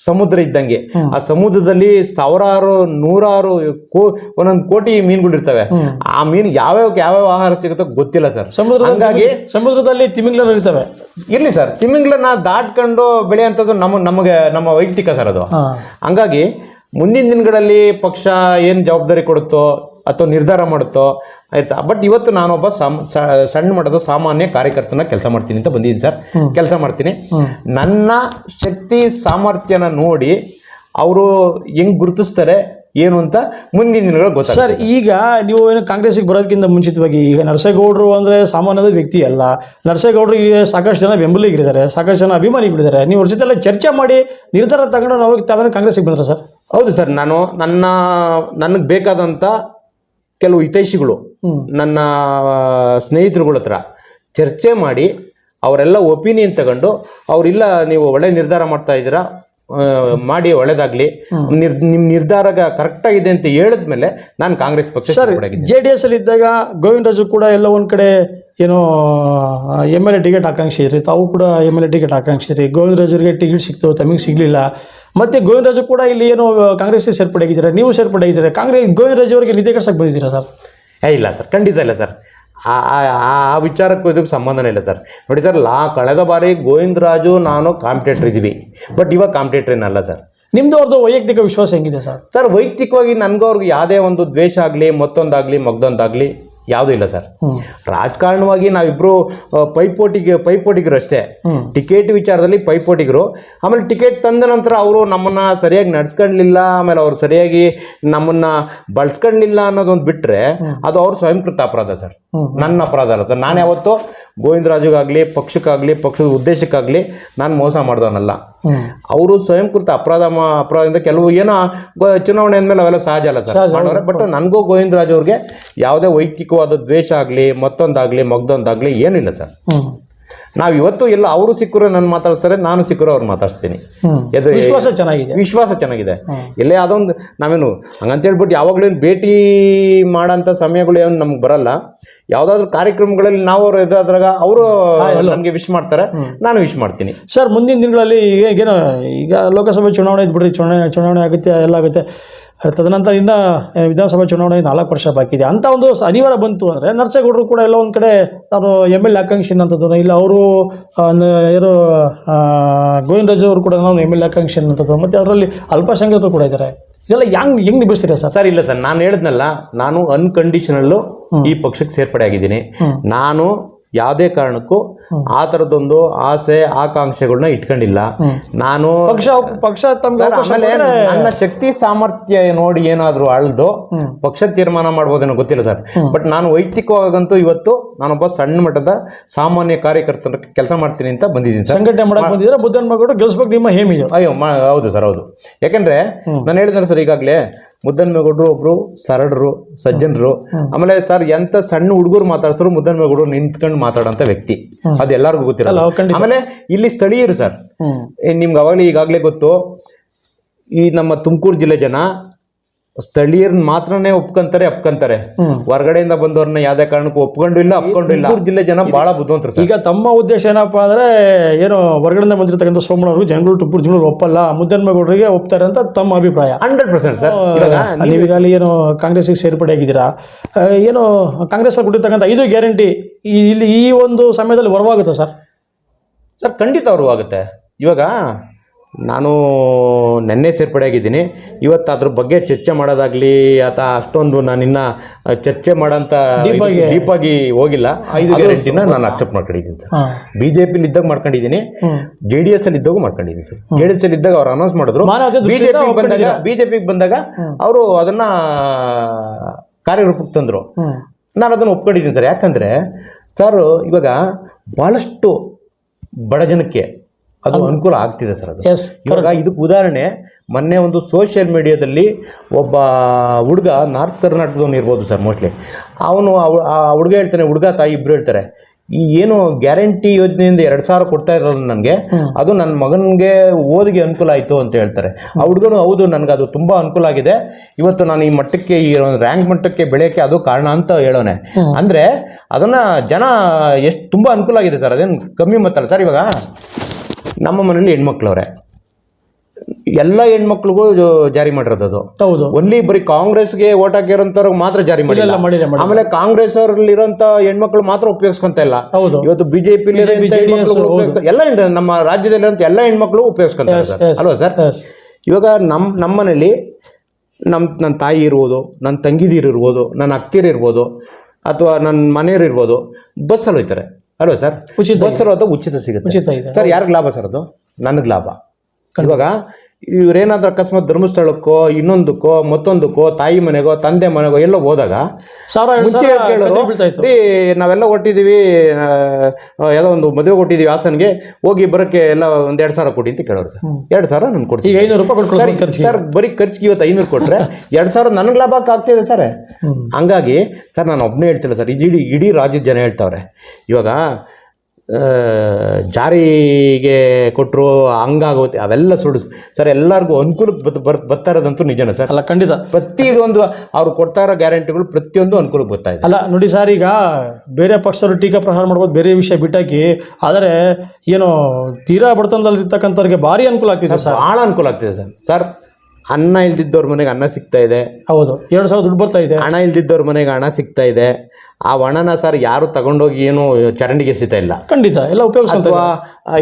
ಸಮುದ್ರ ಇದ್ದಂಗೆ. ಆ ಸಮುದ್ರದಲ್ಲಿ ಸಾವಿರಾರು ನೂರಾರು ಒಂದೊಂದು ಕೋಟಿ ಮೀನುಗಳು ಇರ್ತವೆ. ಆ ಮೀನು ಯಾವ್ಯಾವ ಯಾವ್ಯಾವ ಆಹಾರ ಸಿಗುತ್ತೋ ಗೊತ್ತಿಲ್ಲ ಸರ್. ಸಮುದ್ರ ಹಂಗಾಗಿ ಸಮುದ್ರದಲ್ಲಿ ತಿಮಿಂಗ್ಲರು ಇರ್ತವೆ. ಇರ್ಲಿ ಸರ್. ತಿಮಿಂಗ್ಲನ್ನ ದಾಟ್ಕೊಂಡು ಬೆಳೆಯುವಂಥದ್ದು ನಮ್ಮ ನಮಗೆ ನಮ್ಮ ವೈಯಕ್ತಿಕ ಸರ್ ಅದು. ಹಂಗಾಗಿ ಮುಂದಿನ ದಿನಗಳಲ್ಲಿ ಪಕ್ಷ ಏನು ಜವಾಬ್ದಾರಿ ಕೊಡುತ್ತೋ ಅಥವಾ ನಿರ್ಧಾರ ಮಾಡುತ್ತೋ ಆಯ್ತಾ? ಬಟ್ ಇವತ್ತು ನಾನೊಬ್ಬ ಸಣ್ಣ ಮಟ್ಟದ ಸಾಮಾನ್ಯ ಕಾರ್ಯಕರ್ತನ ಕೆಲಸ ಮಾಡ್ತೀನಿ ಅಂತ ಬಂದಿದ್ದೀನಿ ಸರ್. ಕೆಲಸ ಮಾಡ್ತೀನಿ. ನನ್ನ ಶಕ್ತಿ ಸಾಮರ್ಥ್ಯನ ನೋಡಿ ಅವರು ಹೆಂಗ್ ಗುರುತಿಸ್ತಾರೆ ಏನು ಅಂತ ಮುಂದಿನ ದಿನಗಳು ಗೊತ್ತ ಸರ್ ಈಗ ನೀವು ಏನು ಕಾಂಗ್ರೆಸ್ಗೆ ಬರೋದಕ್ಕಿಂತ ಮುಂಚಿತವಾಗಿ ಈಗ ನರಸೇಗೌಡರು ಅಂದರೆ ಸಾಮಾನ್ಯದ ವ್ಯಕ್ತಿ ಅಲ್ಲ. ನರಸೇಗೌಡರು ಸಾಕಷ್ಟು ಜನ ಬೆಂಬಲಿಗರಿದ್ದಾರೆ ಸಾಕಷ್ಟು ಜನ ಅಭಿಮಾನಿಗಳಿದ್ದಾರೆ. ನೀವು ಅವ್ರ ಜೊತೆಲ್ಲ ಚರ್ಚೆ ಮಾಡಿ ನಿರ್ಧಾರ ತಗೊಂಡು ನಾವು ತಾವೇನು ಕಾಂಗ್ರೆಸ್ಗೆ ಬಂದ್ರೆ ಸರ್? ಹೌದು ಸರ್ ನಾನು ನನ್ನ ನನಗೆ ಬೇಕಾದಂಥ ಕೆಲವು ಹಿತೈಷಿಗಳು ನನ್ನ ಸ್ನೇಹಿತರುಗಳ ಹತ್ರ ಚರ್ಚೆ ಮಾಡಿ ಅವರೆಲ್ಲ ಒಪಿನಿಯನ್ ತಗೊಂಡು ಅವರಿಲ್ಲ ನೀವು ಒಳ್ಳೆ ನಿರ್ಧಾರ ಮಾಡ್ತಾ ಇದ್ದೀರಾ ಮಾಡಿ ಒಳ್ಳೇದಾಗ್ಲಿ ನಿರ್ ನಿಮ್ಮ ನಿರ್ಧಾರ ಕರೆಕ್ಟಾಗಿದೆ ಅಂತ ಹೇಳಿದ್ಮೇಲೆ ನಾನು ಕಾಂಗ್ರೆಸ್ ಪಕ್ಷ. ಜೆ ಡಿ ಎಸ್ ಅಲ್ಲಿ ಇದ್ದಾಗ ಗೋವಿಂದ ರಾಜು ಕೂಡ ಎಲ್ಲ ಒಂದ್ ಕಡೆ ಏನೋ ಎಂ ಎಲ್ ಎ ಟಿಕೆಟ್ ಆಕಾಂಕ್ಷಿ ಇರಿ ತಾವು ಕೂಡ ಎಂ ಎಲ್ ಎ ಟಿಕೆಟ್ ಆಕಾಂಕ್ಷಿ ರೀ ಗೋವಿಂದ ರಾಜರಿಗೆ ಟಿಕೆಟ್ ಸಿಕ್ತು ತಮಗೆ ಸಿಗಲಿಲ್ಲ. ಮತ್ತೆ ಗೋವಿಂದ ರಾಜು ಕೂಡ ಇಲ್ಲಿ ಏನೋ ಕಾಂಗ್ರೆಸ್ಗೆ ಸೇರ್ಪಡೆ ಆಗಿದ್ದಾರೆ. ನೀವು ಸೇರ್ಪಡೆ ಆಗಿದ್ದೀರಾ? ಕಾಂಗ್ರೆಸ್ ಗೋವಿಂದ ರಾಜವರಿಗೆ ಅವರಿಗೆ ನಿಧಿ ಕಟ್ಸಕ್ಕೆ ಬಂದಿದ್ದೀರಾ ಸರ್? ಏ ಇಲ್ಲ ಸರ್. ಖಂಡಿತ ಇಲ್ಲ ಸರ್. ಆ ಆ- ಆ- ಆ ವಿಚಾರಕ್ಕೂ ಇದಕ್ಕೆ ಸಂಬಂಧನೇ ಇಲ್ಲ ಸರ್. ನೋಡಿ ಸರ್ ಲಾ ಕಳೆದ ಬಾರಿ ಗೋವಿಂದರಾಜು ನಾನು ಕಾಂಪಿಟೇಟರ್ ಇದ್ದೀವಿ. ಬಟ್ ಇವಾಗ ಕಾಂಪಿಟೇಟರ್ ಏನಲ್ಲ ಸರ್. ನಿಮ್ಮದು ಅವ್ರದ್ದು ವೈಯಕ್ತಿಕ ವಿಶ್ವಾಸ ಹೆಂಗಿದೆ ಸರ್? ಸರ್ ವೈಯಕ್ತಿಕವಾಗಿ ನನಗೂ ಅವ್ರಿಗೆ ಯಾವುದೇ ಒಂದು ದ್ವೇಷ ಆಗಲಿ ಮತ್ತೊಂದಾಗಲಿ ಮಗ್ದೊಂದಾಗಲಿ ಯಾವುದೂ ಇಲ್ಲ ಸರ್. ರಾಜಕಾರಣವಾಗಿ ನಾವಿಬ್ರು ಪೈಪೋಟಿಗೆ ಪೈಪೋಟಿಗರು ಅಷ್ಟೇ ಟಿಕೆಟ್ ವಿಚಾರದಲ್ಲಿ ಪೈಪೋಟಿಗರು. ಆಮೇಲೆ ಟಿಕೆಟ್ ತಂದ ನಂತರ ಅವರು ನಮ್ಮನ್ನ ಸರಿಯಾಗಿ ನಡ್ಸ್ಕೊಳ್ಲಿಲ್ಲ ಆಮೇಲೆ ಅವ್ರು ಸರಿಯಾಗಿ ನಮ್ಮನ್ನ ಬಳಸ್ಕೊಳ್ಲಿಲ್ಲ ಅನ್ನೋದೊಂದು ಬಿಟ್ರೆ ಅದು ಅವ್ರ ಸ್ವಯಂಕೃತ ಅಪರಾಧ ಸರ್. ನನ್ನ ಅಪರಾಧ ಅಲ್ಲ ಸರ್. ನಾನು ಯಾವತ್ತೂ ಗೋವಿಂದರಾಜುಗಾಗ್ಲಿ ಪಕ್ಷಕ್ಕಾಗ್ಲಿ ಪಕ್ಷದ ಉದ್ದೇಶಕ್ಕಾಗ್ಲಿ ನಾನು ಮೋಸ ಮಾಡ್ದವನಲ್ಲ. ಅವರು ಸ್ವಯಂಕೃತ ಅಪರಾಧ ಅಪರಾಧದಿಂದ ಕೆಲವು ಏನೋ ಚುನಾವಣೆ ಅಂದಮೇಲೆ ಅವೆಲ್ಲ ಸಹಜ ಅಲ್ಲ ಸರ್. ಮಾಡೋರೆ. ಬಟ್ ನನಗೂ ಗೋವಿಂದರಾಜ್ ಅವ್ರಿಗೆ ಯಾವುದೇ ವೈಯಕ್ತಿಕವಾದ ದ್ವೇಷ ಆಗಲಿ ಮತ್ತೊಂದಾಗಲಿ ಮಗ್ದೊಂದಾಗಲಿ ಏನಿಲ್ಲ ಸರ್. ನಾವು ಇವತ್ತು ಎಲ್ಲ ಅವರು ಸಿಕ್ಕರು ನಾನು ಮಾತಾಡ್ತಾರೆ ನಾನು ಸಿಕ್ಕರು ಅವ್ರು ಮಾತಾಡಿಸ್ತೀನಿ. ಹ್ಮ್. ವಿಶ್ವಾಸ ಚೆನ್ನಾಗಿದೆ. ವಿಶ್ವಾಸ ಚೆನ್ನಾಗಿದೆ. ಇಲ್ಲೇ ಎಲ್ಲೇ ಅದೊಂದು ನಾವೇನು ಹಂಗಂತ ಹೇಳ್ಬಿಟ್ಟು ಯಾವಾಗಲೂ ಭೇಟಿ ಮಾಡೋಂಥ ಸಮಯಗಳು ಏನು ನಮ್ಗೆ ಬರಲ್ಲ. ಯಾವುದಾದ್ರೂ ಕಾರ್ಯಕ್ರಮಗಳಲ್ಲಿ ನಾವು ಅವರು ಇದಾದ್ರಾಗ ಅವರು ನಮಗೆ ವಿಶ್ ಮಾಡ್ತಾರೆ. ನಾನು ವಿಶ್ ಮಾಡ್ತೀನಿ. ಸರ್ ಮುಂದಿನ ದಿನಗಳಲ್ಲಿ ಈಗ ಏನೋ ಈಗ ಲೋಕಸಭೆ ಚುನಾವಣೆ ಇದ್ ಬಿಡ್ರಿ ಚುನಾವಣೆ ಚುನಾವಣೆ ಆಗುತ್ತೆ ಎಲ್ಲ ಆಗುತ್ತೆ. ತದನಂತರ ಇನ್ನ ವಿಧಾನಸಭಾ ಚುನಾವಣೆ ನಾಲ್ಕು ವರ್ಷ ಬಾಕಿ ಇದೆ. ಅಂತ ಒಂದು ಅನಿವಾರ್ಯ ಬಂತು ಅಂದರೆ ನರ್ಸೇಗೌಡರು ಕೂಡ ಎಲ್ಲ ಒಂದು ಕಡೆ ನಾನು ಎಂ ಎಲ್ ಎ ಆಕಾಂಕ್ಷಿ ಅನ್ನೋಂಥದ್ದು ಇಲ್ಲ ಅವರು ಯಾರು ಗೋವಿಂದ ಗೋವಿಂದರಾಜ್ ಅವರು ಕೂಡ ನಾನು ಎಂ ಎಲ್ ಎ ಆಕಾಂಕ್ಷಿ ಅನ್ನೋಂಥದ್ದು ಮತ್ತೆ ಅದರಲ್ಲಿ ಅಲ್ಪಸಂಖ್ಯಾತರು ಕೂಡ ಇದ್ದಾರೆ. ಇದೆಲ್ಲ ಹೆಂಗ್ ಹೆಂಗ್ ನಿಭಾಯಿಸ್ತೀರಾ ಸರ್ ಸರ್ ಇಲ್ಲ ಸರ್. ನಾನು ಹೇಳಿದ್ನಲ್ಲ ನಾನು ಅನ್ಕಂಡೀಷನಲ್ಲು ಈ ಪಕ್ಷಕ್ಕೆ ಸೇರ್ಪಡೆ ಆಗಿದ್ದೀನಿ. ನಾನು ಯಾವುದೇ ಕಾರಣಕ್ಕೂ ಆ ತರದೊಂದು ಆಸೆ ಆಕಾಂಕ್ಷೆಗಳನ್ನ ಇಟ್ಕೊಂಡಿಲ್ಲ. ನಾನು ಪಕ್ಷ ಪಕ್ಷ ನನ್ನ ಶಕ್ತಿ ಸಾಮರ್ಥ್ಯ ನೋಡಿ ಏನಾದರೂ ಅಳ್ದು. ಪಕ್ಷ ತೀರ್ಮಾನ ಮಾಡ್ಬೋದೇನೋ ಗೊತ್ತಿಲ್ಲ ಸರ್. ಬಟ್ ನಾನು ವೈಯಕ್ತಿಕವಾಗಂತೂ ಇವತ್ತು ನಾನೊಬ್ಬ ಸಣ್ಣ ಮಟ್ಟದ ಸಾಮಾನ್ಯ ಕಾರ್ಯಕರ್ತರ ಕೆಲಸ ಮಾಡ್ತೀನಿ ಅಂತ ಬಂದಿದ್ದೀನಿ ಸರ್. ಸಂಘಟನೆ ಮಾಡಕ್ಕೆ ಬಂದಿದ್ರೆ ಬುದ್ಧನ್ ಮಗಡು ಗೆಲ್ಸ್ಬೇಕು ನಿಮ್ಮ ಹೇಮಿ. ಅಯ್ಯೋ ಹೌದು ಸರ್ ಹೌದು. ಯಾಕಂದ್ರೆ ನಾನು ಹೇಳಿದ್ರೆ ಸರ್ ಈಗಾಗಲೇ ಮುದ್ದನ್ಮೇಗೌಡರು ಒಬ್ರು ಸರಳರು ಸಜ್ಜನರು. ಆಮೇಲೆ ಸರ್ ಎಂತ ಸಣ್ಣ ಹುಡುಗರು ಮಾತಾಡ್ಸರು ಮುದ್ದನ್ಮೇಗೌಡರು ನಿಂತ್ಕೊಂಡು ಮಾತಾಡೋಂಥ ವ್ಯಕ್ತಿ. ಅದು ಎಲ್ಲರಿಗೂ ಗೊತ್ತಿರಲ್ಲ. ಆಮೇಲೆ ಇಲ್ಲಿ ಸ್ಥಳೀಯರು ಸರ್. ನಿಮ್ಗೆ ಅವಾಗಲೇ ಈಗಾಗಲೇ ಗೊತ್ತು. ಈ ನಮ್ಮ ತುಮಕೂರು ಜಿಲ್ಲೆ ಜನ ಸ್ಥಳೀಯರನ್ನ ಮಾತ್ರನೇ ಒಪ್ಕೊಂತಾರೆ ಅಪ್ಕೊಂತಾರೆ. ಹೊರಗಡೆಯಿಂದ ಬಂದವ್ರನ್ನ ಯಾವ್ದೇ ಕಾರಣಕ್ಕೂ ಒಪ್ಕೊಂಡು ಇಲ್ಲ ಅಪ್ಕೊಂಡು ಇಲ್ಲ. ಜಿಲ್ಲೆ ಜನ ಬಹಳ ಬುದ್ಧಿವಂತರು ಈಗ ತಮ್ಮ ಉದ್ದೇಶ ಏನಪ್ಪಾ ಅಂದ್ರೆ ಏನು ಹೊರಗಡೆಯಿಂದ ಬಂದಿರತಕ್ಕಂಥ ಸೋಮಣ್ಣವ್ರಿಗೆ ಜನಗಳು ತುಮಕೂರು ಜನಗಳು ಒಪ್ಪಲ್ಲ ಮುದ್ದನ್ಮೇಗೌಡರಿಗೆ ಒಪ್ತಾರೆ ಅಂತ ತಮ್ಮ ಅಭಿಪ್ರಾಯ. Hundred percent sir. ನೀವೀಗ ಅಲ್ಲಿ ಏನು ಕಾಂಗ್ರೆಸ್ಗೆ ಸೇರ್ಪಡೆ ಆಗಿದ್ದೀರಾ ಏನು ಕಾಂಗ್ರೆಸ್ ಕೊಟ್ಟಿರ್ತಕ್ಕಂಥ ಐದು ಗ್ಯಾರಂಟಿ ಇಲ್ಲಿ ಈ ಒಂದು ಸಮಯದಲ್ಲಿ ಹೊರವಾಗುತ್ತೆ ಸರ್? ಸರ್ ಖಂಡಿತ ಹೊರವಾಗುತ್ತೆ ಇವಾಗ ನಾನು ನೆನ್ನೆ ಸೇರ್ಪಡೆ ಆಗಿದ್ದೀನಿ. ಇವತ್ತು ಅದ್ರ ಬಗ್ಗೆ ಚರ್ಚೆ ಮಾಡೋದಾಗ್ಲಿ ಅಥವಾ ಅಷ್ಟೊಂದು ನಾನಿನ್ನ ಚರ್ಚೆ ಮಾಡೋಂಥ ಡೀಪಾಗಿ ಆಗಿ- ಡೀಪ್ ಆಗಿ ಹೋಗಿಲ್ಲ. ಐದು ಗ್ಯಾರಂಟಿನ ನಾನು ಅಕ್ಸೆಪ್ಟ್ ಮಾಡ್ಕೊಂಡಿದ್ದೀನಿ ಸರ್. ಬಿಜೆಪಿಲಿ ಬಿ ಜೆ ಪಿಲಿ ಇದ್ದಾಗ ಮಾಡ್ಕೊಂಡಿದ್ದೀನಿ. ಜೆ ಡಿ ಎಸ್ ಅಲ್ಲಿ ಇದ್ದಾಗ ಮಾಡ್ಕೊಂಡಿದ್ದೀನಿ ಸರ್. ಜೆ ಡಿ ಎಸ್ ಅಲ್ಲಿ ಇದ್ದಾಗ ಅವ್ರು ಅನೌನ್ಸ್ ಮಾಡಿದ್ರು. ಬಿಜೆಪಿ ಬಂದಾಗ ಒಪ್ಕೊಂಡಿದ್ದೀರಾ? ಬಿಜೆಪಿಗೆ ಬಂದಾಗ ಅವರು ಅದನ್ನ ಕಾರ್ಯರೂಪಕ್ಕೆ ತಂದ್ರು. ನಾನು ಅದನ್ನು ಒಪ್ಕೊಂಡಿದ್ದೀನಿ ಸರ್. ಯಾಕಂದ್ರೆ ಸರ್ ಇವಾಗ ಬಹಳಷ್ಟು ಬಡ ಜನಕ್ಕೆ ಅದು ಅನುಕೂಲ ಆಗ್ತಿದೆ ಸರ್ ಅದು. ಎಸ್ ಇವಾಗ ಇದಕ್ಕೆ ಉದಾಹರಣೆ ಮೊನ್ನೆ ಒಂದು ಸೋಷಿಯಲ್ ಮೀಡಿಯಾದಲ್ಲಿ ಒಬ್ಬ ಹುಡುಗ ನಾರ್ತ್ ಕರ್ನಾಟಕದವನು ಇರ್ಬೋದು ಸರ್ ಮೋಸ್ಟ್ಲಿ ಅವನು ಆ ಹುಡುಗ ಹೇಳ್ತಾನೆ ಹುಡುಗ ತಾಯಿ ಇಬ್ರು ಹೇಳ್ತಾರೆ. ಈ ಏನು ಗ್ಯಾರಂಟಿ ಯೋಜನೆಯಿಂದ ಎರಡು ಸಾವಿರ ಕೊಡ್ತಾ ಇರಲ್ಲ ನನಗೆ ಅದು ನನ್ನ ಮಗನಿಗೆ ಓದಿಗೆ ಅನುಕೂಲ ಆಯಿತು ಅಂತ ಹೇಳ್ತಾರೆ. ಆ ಹುಡುಗನು ಹೌದು ನನಗೆ ಅದು ತುಂಬ ಅನುಕೂಲ ಆಗಿದೆ. ಇವತ್ತು ನಾನು ಈ ಮಟ್ಟಕ್ಕೆ ಈ ರ್ಯಾಂಕ್ ಮಟ್ಟಕ್ಕೆ ಬೆಳೆಯೋಕ್ಕೆ ಅದು ಕಾರಣ ಅಂತ ಹೇಳೋಣೆ ಅಂದರೆ ಅದನ್ನು ಜನ ಎಷ್ಟು ತುಂಬ ಅನುಕೂಲ ಆಗಿದೆ ಸರ್ ಅದೇನು ಕಮ್ಮಿ ಮಾತಲ್ಲ ಸರ್ ಇವಾಗ? ನಮ್ಮ ಮನೇಲಿ ಹೆಣ್ಮಕ್ಳವ್ರೆ. ಎಲ್ಲ ಹೆಣ್ಮಕ್ಳಿಗೂ ಜಾರಿ ಮಾಡಿರೋದು ಅದು. ಹೌದು. ಒನ್ಲಿ ಬರೀ ಕಾಂಗ್ರೆಸ್ಗೆ ಓಟ್ ಹಾಕಿರೋಂಥವ್ರಿಗೆ ಮಾತ್ರ ಜಾರಿ ಮಾಡಿಲ್ಲ. ಆಮೇಲೆ ಕಾಂಗ್ರೆಸ್ ಅವರಲ್ಲಿರೋಂಥ ಹೆಣ್ಮಕ್ಳು ಮಾತ್ರ ಉಪಯೋಗಿಸ್ಕೊಂತ ಇಲ್ಲ. ಹೌದು. ಇವತ್ತು ಬಿಜೆಪಿ. ಎಲ್ಲ ನಮ್ಮ ರಾಜ್ಯದಲ್ಲಿರೋಂಥ ಎಲ್ಲ ಹೆಣ್ಮಕ್ಳು yes. ಅಲ್ವಾ ಸರ್. ಇವಾಗ ನಮ್ಮ ನಮ್ಮನೇಲಿ ನಮ್ಮ ನನ್ನ ತಾಯಿ ಇರ್ಬೋದು ನನ್ನ ತಂಗಿದೀರು ಇರ್ಬೋದು ನನ್ನ ಅಕ್ತಿರಿರ್ಬೋದು ಅಥವಾ ನನ್ನ ಮನೆಯವ್ರು ಇರ್ಬೋದು ಬಸ್ಸಲ್ಲಿ ಹೋಯ್ತಾರೆ ಅಲ್ವಾ ಸರ್ ಉಚಿತ ಬಸ್ ಇರೋದು ಉಚಿತ ಸಿಗುತ್ತೆ. ಉಚಿತ ಇದೆ. ಸರ್ ಯಾರಿಗೆ ಲಾಭ ಸರ್ ಅದು? ನನಗೆ ಲಾಭ. ಇವಾಗ ಇವ್ರೇನಾದ್ರೂ ಅಕಸ್ಮಾತ್ ಧರ್ಮಸ್ಥಳಕ್ಕೋ ಇನ್ನೊಂದಕ್ಕೋ ಮತ್ತೊಂದಕ್ಕೋ ತಾಯಿ ಮನೆಗೋ ತಂದೆ ಮನೆಗೋ ಎಲ್ಲೋ ಹೋದಾಗ ಮುಂಚೆ ಕೇಳೋರು ನಾವೆಲ್ಲ ಹೊಟ್ಟಿದ್ದೀವಿ ಯಾವುದೋ ಒಂದು ಮದುವೆ ಕೊಟ್ಟಿದ್ದೀವಿ ಹಾಸನ್ಗೆ ಹೋಗಿ ಬರೋಕ್ಕೆ ಎಲ್ಲ ಒಂದು ಎರಡು ಸಾವಿರ ಕೊಡಿ ಅಂತ ಕೇಳೋರು ಸರ್. ಎರಡು ಸಾವಿರ ನಾನು ಕೊಡ್ತೀನಿ. ಈಗ ಐನೂರು ರೂಪಾಯಿ ಕೊಟ್ಕೊಳ್ಳೋ ಖರ್ಚಿಗೆ. ಸರ್ ಬರೀ ಖರ್ಚಿಗೆ ಇವತ್ತು ಐನೂರು ಕೊಟ್ಟರೆ ಎರಡು ಸಾವಿರ ನನಗೆ ಲಾಭಕ್ಕೆ ಆಗ್ತಿದೆ ಸರ್. ಹಂಗಾಗಿ ಸರ್ ನಾನು ಒಬ್ಬನೇ ಹೇಳ್ತಿಲ್ಲ ಸರ್ ಇಡೀ ಇಡೀ ರಾಜ್ಯದ ಜನ ಹೇಳ್ತಾವ್ರೆ. ಇವಾಗ ಜಾರಿಗೆ ಕೊಟ್ಟರು ಹಂಗಾಗುತ್ತೆ ಅವೆಲ್ಲ ಸುಳ್ಳು. ಸರ್ ಎಲ್ಲರಿಗೂ ಅನುಕೂಲಕ್ಕೆ ಬತ್ ಬರ್ ಬರ್ತಾ ಇರೋದಂತೂ ನಿಜನೇ ಸರ್? ಅಲ್ಲ ಖಂಡಿತ. ಪ್ರತಿಯೊಂದು ಅವ್ರು ಕೊಡ್ತಾ ಇರೋ ಗ್ಯಾರಂಟಿಗಳು ಪ್ರತಿಯೊಂದು ಅನುಕೂಲಕ್ಕೆ ಬರ್ತಾ ಇದೆ. ಅಲ್ಲ ನೋಡಿ ಸರ್ ಈಗ ಬೇರೆ ಪಕ್ಷದವರು ಟೀಕಾ ಪ್ರಹಾರ ಮಾಡ್ಬೋದು ಬೇರೆ ವಿಷಯ ಬಿಟ್ಟಾಕಿ ಆದರೆ ಏನು ತೀರಾ ಬಡತನದಲ್ಲಿರ್ತಕ್ಕಂಥವ್ರಿಗೆ ಭಾರಿ ಅನುಕೂಲ ಆಗ್ತಿದೆ ಸರ್. ಭಾಳ ಅನುಕೂಲ ಆಗ್ತಿದೆ ಸರ್. ಸರ್ ಅನ್ನ ಇಲ್ದಿದ್ದವ್ರ ಮನೆಗೆ ಅನ್ನ ಸಿಗ್ತಾ ಇದೆ. ಹೌದು. ಎರಡು ಸಾವಿರ ದುಡ್ಡು ಬರ್ತಾ ಇದೆ. ಹಣ ಇಲ್ದಿದ್ದವ್ರ ಮನೆಗೆ ಹಣ ಸಿಗ್ತಾ ಇದೆ. ಆ ಹಣನ ಸರ್ ಯಾರು ತಗೊಂಡೋಗಿ ಏನು ಚರಂಡಿಗೆ ಎಸಿತಾ ಇಲ್ಲ. ಖಂಡಿತ ಎಲ್ಲ ಉಪಯೋಗಿಸ್ಕೊಂತ ಅಥವಾ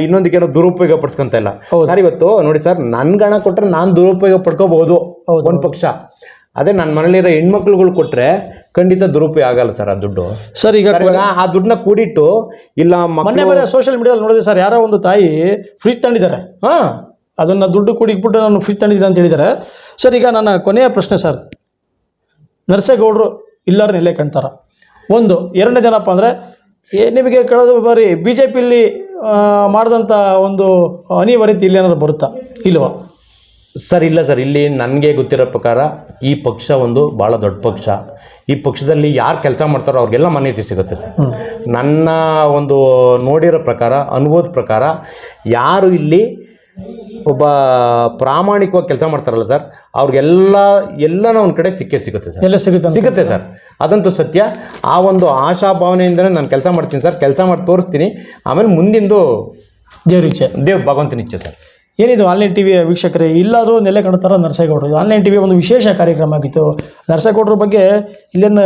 ಇನ್ನೊಂದಕ್ಕೇನೋ ದುರುಪಯೋಗ ಪಡಿಸ್ಕೊಂತ ಇಲ್ಲ. ಸರ್ ಇವತ್ತು ನೋಡಿ ಸರ್ ನನ್ಗೆ ಹಣ ಕೊಟ್ರೆ ನಾನು ದುರುಪಯೋಗ ಪಡ್ಕೋಬಹುದು ಹೌದು. ಒಂದು ಪಕ್ಷ. ಅದೇ ನನ್ನ ಮನೇಲಿರೋ ಹೆಣ್ಮಕ್ಳುಗಳು ಕೊಟ್ರೆ ಖಂಡಿತ ದುರುಪಯೋಗ ಆಗಲ್ಲ ಸರ್ ಆ ದುಡ್ಡು. ಸರ್ ಈಗ ಸರ್, ಇವಾಗ ಆ ದುಡ್ಡನ್ನ ಕೂಡಿಟ್ಟು ಇಲ್ಲ ಮೊನ್ನೆ ಮಕ್ಕಳು ಬೇರೆ ಸೋಷಿಯಲ್ ಮೀಡಿಯಾದಲ್ಲಿ ನೋಡಿದೆ ಸರ್ ಯಾರೋ ಒಂದು ತಾಯಿ ಫ್ರಿಜ್ ತಂದಿದ್ದಾರೆ. ಹಾ. ಅದನ್ನ ದುಡ್ಡು ಕೂಡಿಟ್ಬಿಟ್ಟು ನಾನು ಫ್ರಿಜ್ ತಂದಿದ್ದೆ ಅಂತ ಹೇಳಿದ್ದಾರೆ. ಸರ್ ಈಗ ನನ್ನ ಕೊನೆಯ ಪ್ರಶ್ನೆ ಸರ್. ನರಸೇಗೌಡರು ಇಲ್ಲಾರ ನೆಲೆ ಕಾಣ್ತಾರ? ಒಂದು ಎರಡನೇ ಜನಪ್ಪ ಅಂದರೆ ನಿಮಗೆ ಕಳೆದ ಬಾರಿ ಬಿ ಜೆ ಪಿಲಿ ಮಾಡಿದಂಥ ಒಂದು ಅನಿವಾರ್ಯತೆ ಇಲ್ಲಿ ಏನಾದ್ರು ಬರುತ್ತಾ? ಇಲ್ವಾ? ಸರ್ ಇಲ್ಲ ಸರ್. ಇಲ್ಲಿ ನನಗೆ ಗೊತ್ತಿರೋ ಪ್ರಕಾರ ಈ ಪಕ್ಷ ಒಂದು ಭಾಳ ದೊಡ್ಡ ಪಕ್ಷ. ಈ ಪಕ್ಷದಲ್ಲಿ ಯಾರು ಕೆಲಸ ಮಾಡ್ತಾರೋ ಅವ್ರಿಗೆಲ್ಲ ಮಾನ್ಯತೆ ಸಿಗುತ್ತೆ ಸರ್. ನನ್ನ ಒಂದು ನೋಡಿರೋ ಪ್ರಕಾರ ಅನುಭವದ ಪ್ರಕಾರ ಯಾರು ಇಲ್ಲಿ ಒಬ್ಬ ಪ್ರಾಮಾಣಿಕವಾಗಿ ಕೆಲಸ ಮಾಡ್ತಾರಲ್ಲ ಸರ್ ಅವ್ರಿಗೆಲ್ಲ ಎಲ್ಲನ ಒಂದು ಕಡೆ ಸಿಕ್ಕೇ ಸಿಗುತ್ತೆ ಸರ್. ಎಲ್ಲ ಸಿಗುತ್ತೆ ಸಿಗುತ್ತೆ ಸರ್. ಅದಂತೂ ಸತ್ಯ. ಆ ಒಂದು ಆಶಾ ಆಶಾಭಾವನೆಯಿಂದನೇ ನಾನು ಕೆಲಸ ಮಾಡ್ತೀನಿ ಸರ್. ಕೆಲಸ ಮಾಡಿ ತೋರಿಸ್ತೀನಿ. ಆಮೇಲೆ ಮುಂದಿಂದು ದೇವ್ರ ಇಚ್ಛೆ. ದೇವ್ ಭಗವಂತನ ಇಚ್ಛೆ ಸರ್. ಏನಿದು ಆನ್ಲೈನ್ ಟಿವಿಯ ವೀಕ್ಷಕರೇ ಇಲ್ಲಾದರೂ ನೆಲೆ ಕಾಣುತ್ತಾರ ನರಸೇಗೌಡರು. ಆನ್ಲೈನ್ ಟಿವಿ ಒಂದು ವಿಶೇಷ ಕಾರ್ಯಕ್ರಮ ಆಗಿತ್ತು. ನರಸೇಗೌಡರ ಬಗ್ಗೆ ಇಲ್ಲೇನು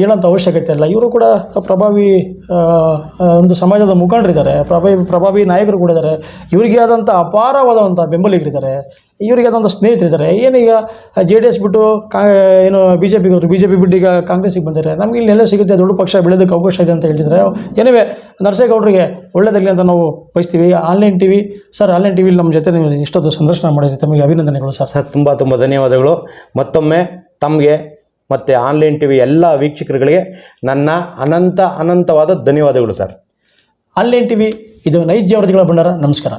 ಹೇಳೋಂಥ ಅವಶ್ಯಕತೆ ಇಲ್ಲ. ಇವರು ಕೂಡ ಪ್ರಭಾವಿ ಒಂದು ಸಮಾಜದ ಮುಖಂಡರಿದ್ದಾರೆ. ಪ್ರಭಾವಿ ಪ್ರಭಾವಿ ನಾಯಕರು ಕೂಡ ಇದ್ದಾರೆ. ಇವರಿಗೆ ಆದಂಥ ಅಪಾರವಾದಂಥ ಬೆಂಬಲಿಗರಿದ್ದಾರೆ. ಇವರಿಗೆ ಆದಂಥ ಸ್ನೇಹಿತರಿದ್ದಾರೆ. ಏನೀಗ ಜೆ ಡಿ ಎಸ್ ಬಿಟ್ಟು ಕಾ, ಏನು ಬಿ ಜೆ ಪಿಗೆ ಬಿ ಜೆ ಪಿ ಬಿಟ್ಟು ಈಗ ಕಾಂಗ್ರೆಸ್ಸಿಗೆ ಬಂದಿದ್ದಾರೆ. ನಮಗೆ ಇಲ್ಲಿ ಎಲ್ಲ ಸಿಗುತ್ತೆ, ದೊಡ್ಡ ಪಕ್ಷ ಬೆಳೆಯೋದಕ್ಕೆ ಅವಕಾಶ ಇದೆ ಅಂತ ಹೇಳಿದರೆ. ಏನಿವೆ ನರಸೇಗೌಡರಿಗೆ ಒಳ್ಳೆಯದಾಗಲಿ ಅಂತ ನಾವು ಬಯಸ್ತೀವಿ. Online T V, sir, online T ವಿಲಿ ನಮ್ಮ ಜೊತೆ ನೀವು ಇಷ್ಟೊಂದು ಸಂದರ್ಶನ ಮಾಡಿದ್ರಿ. ತಮಗೆ ಅಭಿನಂದನೆಗಳು ಸರ್, ತುಂಬ ತುಂಬ ಧನ್ಯವಾದಗಳು. ಮತ್ತೊಮ್ಮೆ ತಮಗೆ ಮತ್ತು ಆನ್ಲೈನ್ ಟಿ ವಿ ಎಲ್ಲ ವೀಕ್ಷಕರುಗಳಿಗೆ ನನ್ನ ಅನಂತ ಅನಂತವಾದ ಧನ್ಯವಾದಗಳು ಸರ್. ಆನ್ಲೈನ್ ಟಿ ವಿ ಇದು ನೈಜ ವರದಿಗಳ ಭಂಡಾರ. ನಮಸ್ಕಾರ.